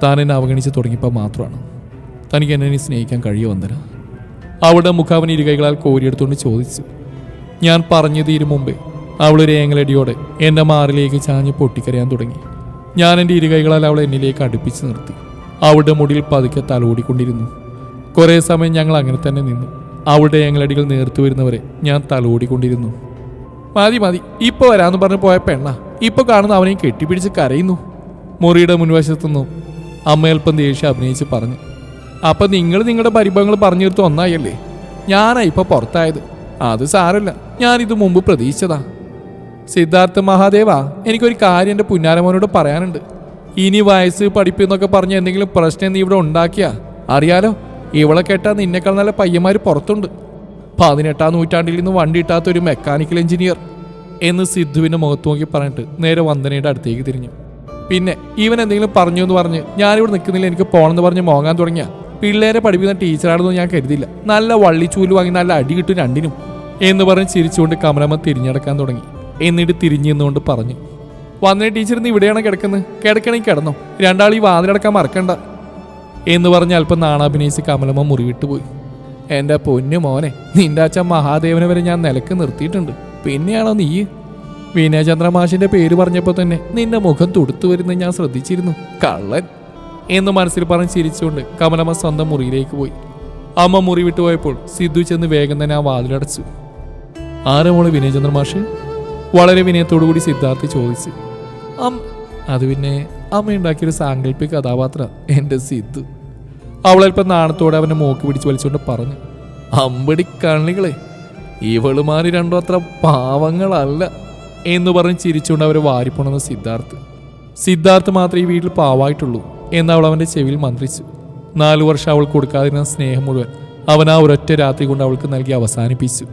താൻ എന്നെ അവഗണിച്ച് തുടങ്ങിയപ്പോൾ മാത്രമാണ്. തനിക്ക് എന്നെ സ്നേഹിക്കാൻ കഴിയുമോ വന്ദന അവളുടെ മുഖാവൻ ഇരുകൈകളാൽ കോരിയെടുത്തുകൊണ്ട് ചോദിച്ചു. ഞാൻ പറഞ്ഞു തീരും മുമ്പേ അവളൊരു ഏങ്ങലടിയോടെ എന്റെ മാറിലേക്ക് ചാഞ്ഞ് പൊട്ടിക്കരയാൻ തുടങ്ങി. ഞാൻ എന്റെ ഇരുകൈകളാൽ അവളെ എന്നിലേക്ക് അടുപ്പിച്ച് നിർത്തി. അവളുടെ മുടിയിൽ പതുക്കെ തലോടിക്കൊണ്ടിരുന്നു കുറേ സമയം ഞങ്ങൾ അങ്ങനെ തന്നെ നിന്നു. അവളുടെ ഏങ്ങലടികൾ നേർത്തു വരുന്നവരെ ഞാൻ തലോടിക്കൊണ്ടിരുന്നു മതി മതി ഇപ്പോൾ വരാമെന്ന് പറഞ്ഞ് പോയ പെണ്ണ. ഇപ്പോൾ കാണുന്ന അവനെയും കെട്ടിപ്പിടിച്ച് കരയുന്നു. മുറിയുടെ മുൻവശത്തുനിന്നും അമ്മയൽപ്പം ദേഷ്യം അഭിനയിച്ച് പറഞ്ഞു അപ്പം നിങ്ങൾ നിങ്ങളുടെ പരിഭവങ്ങൾ പറഞ്ഞു തീർത്ത് ഒന്നായല്ലേ? ഞാനാ ഇപ്പം പുറത്തായത്. അത് സാരല്ല. ഞാനിത് മുമ്പ് പ്രതീക്ഷിച്ചതാ. സിദ്ധാർത്ഥ മഹാദേവ എനിക്കൊരു കാര്യം എന്റെ പുന്നാരമോനോട് പറയാനുണ്ട്. ഇനി വയസ്സ് പഠിപ്പ് എന്നൊക്കെ പറഞ്ഞ് എന്തെങ്കിലും പ്രശ്നം നീ ഇവിടെ ഉണ്ടാക്കിയാ അറിയാലോ? ഇവളെ കേട്ടാ നിന്നെക്കാൾ നല്ല പയ്യന്മാർ പുറത്തുണ്ട്. പതിനെട്ടാം നൂറ്റാണ്ടിൽ നിന്ന് വണ്ടി ഇട്ടാത്ത ഒരു മെക്കാനിക്കൽ എഞ്ചിനീയർ. എന്ന് സിദ്ധുവിന്റെ മുഖത്ത് നോക്കി പറഞ്ഞിട്ട് നേരെ വന്ദനയുടെ അടുത്തേക്ക് തിരിഞ്ഞു. പിന്നെ ഇവൻ എന്തെങ്കിലും പറഞ്ഞു എന്ന് പറഞ്ഞ് ഞാനിവിടെ നിൽക്കുന്നില്ല എനിക്ക് പോകണമെന്ന് പറഞ്ഞ് മോങ്ങാൻ തുടങ്ങിയ. പിള്ളേരെ പഠിപ്പിക്കുന്ന ടീച്ചറാണെന്ന് ഞാൻ കരുതില്ല നല്ല വള്ളിച്ചൂൽ വാങ്ങി നല്ല അടി കിട്ടും രണ്ടിനും എന്ന് പറഞ്ഞ് ചിരിച്ചുകൊണ്ട് കമലമ്മ തിരിഞ്ഞടക്കാൻ തുടങ്ങി. എന്നിട്ട് തിരിഞ്ഞു നിന്നുകൊണ്ട് പറഞ്ഞു വന്നേ ടീച്ചർ ഇന്ന് ഇവിടെയാണ് കിടക്കുന്നത്? കിടക്കണമെങ്കിൽ കിടന്നോ. രണ്ടാൾ ഈ വാതിലടക്കാൻ മറക്കണ്ട. എന്ന് പറഞ്ഞ് അല്പം നാണാഭിനയിച്ച് കമലമ്മ മുറിവിട്ട് പോയി. എന്റെ പൊന്നു മോനെ നിന്റെ അച്ഛൻ മഹാദേവനെ വരെ ഞാൻ നിലയ്ക്ക് നിർത്തിയിട്ടുണ്ട്. പിന്നെയാണോ നീ വിനയചന്ദ്ര മാഷിന്റെ പേര് പറഞ്ഞപ്പോൾ തന്നെ നിന്റെ മുഖം തുടുത്തു വരുന്ന ഞാൻ ശ്രദ്ധിച്ചിരുന്നു. കള്ളൻ. എന്ന് മനസ്സിൽ പറഞ്ഞ് ചിരിച്ചുകൊണ്ട് കമലമ്മ സ്വന്തം മുറിയിലേക്ക് പോയി. അമ്മ മുറി വിട്ടുപോയപ്പോൾ സിദ്ധു ചെന്ന് വേഗം തന്നെ ആ വാതിലടച്ചു. ആരാ മോൾ വിനയചന്ദ്ര മാഷ് വളരെ വിനയത്തോടു കൂടി സിദ്ധാർത്ഥ് ചോദിച്ചു. അം അത് പിന്നെ അമ്മ ഉണ്ടാക്കിയൊരു സാങ്കല്പിക കഥാപാത്ര എന്റെ സിദ്ധു. അവളൽപ്പം നാണത്തോടെ അവനെ മൂക്ക് പിടിച്ച് വലിച്ചുകൊണ്ട് പറഞ്ഞു. അമ്പടി കണ്ണികളെ ഇവളുമാര് രണ്ടോ അത്ര പാവങ്ങളല്ല. എന്ന് പറഞ്ഞ് ചിരിച്ചുകൊണ്ട് അവരെ വാരിപ്പോണെന്ന് സിദ്ധാർത്ഥ്. സിദ്ധാർത്ഥ് മാത്രമേ ഈ വീട്ടിൽ പാവായിട്ടുള്ളൂ എന്ന് അവൾ അവന്റെ ചെവിയിൽ മന്ത്രിച്ചു. നാലു വർഷം അവൾ കൊടുക്കാതിരുന്ന സ്നേഹം മുഴുവൻ അവൻ ആ ഒരൊറ്റ രാത്രി കൊണ്ട് അവൾക്ക് നൽകി അവസാനിപ്പിച്ചു.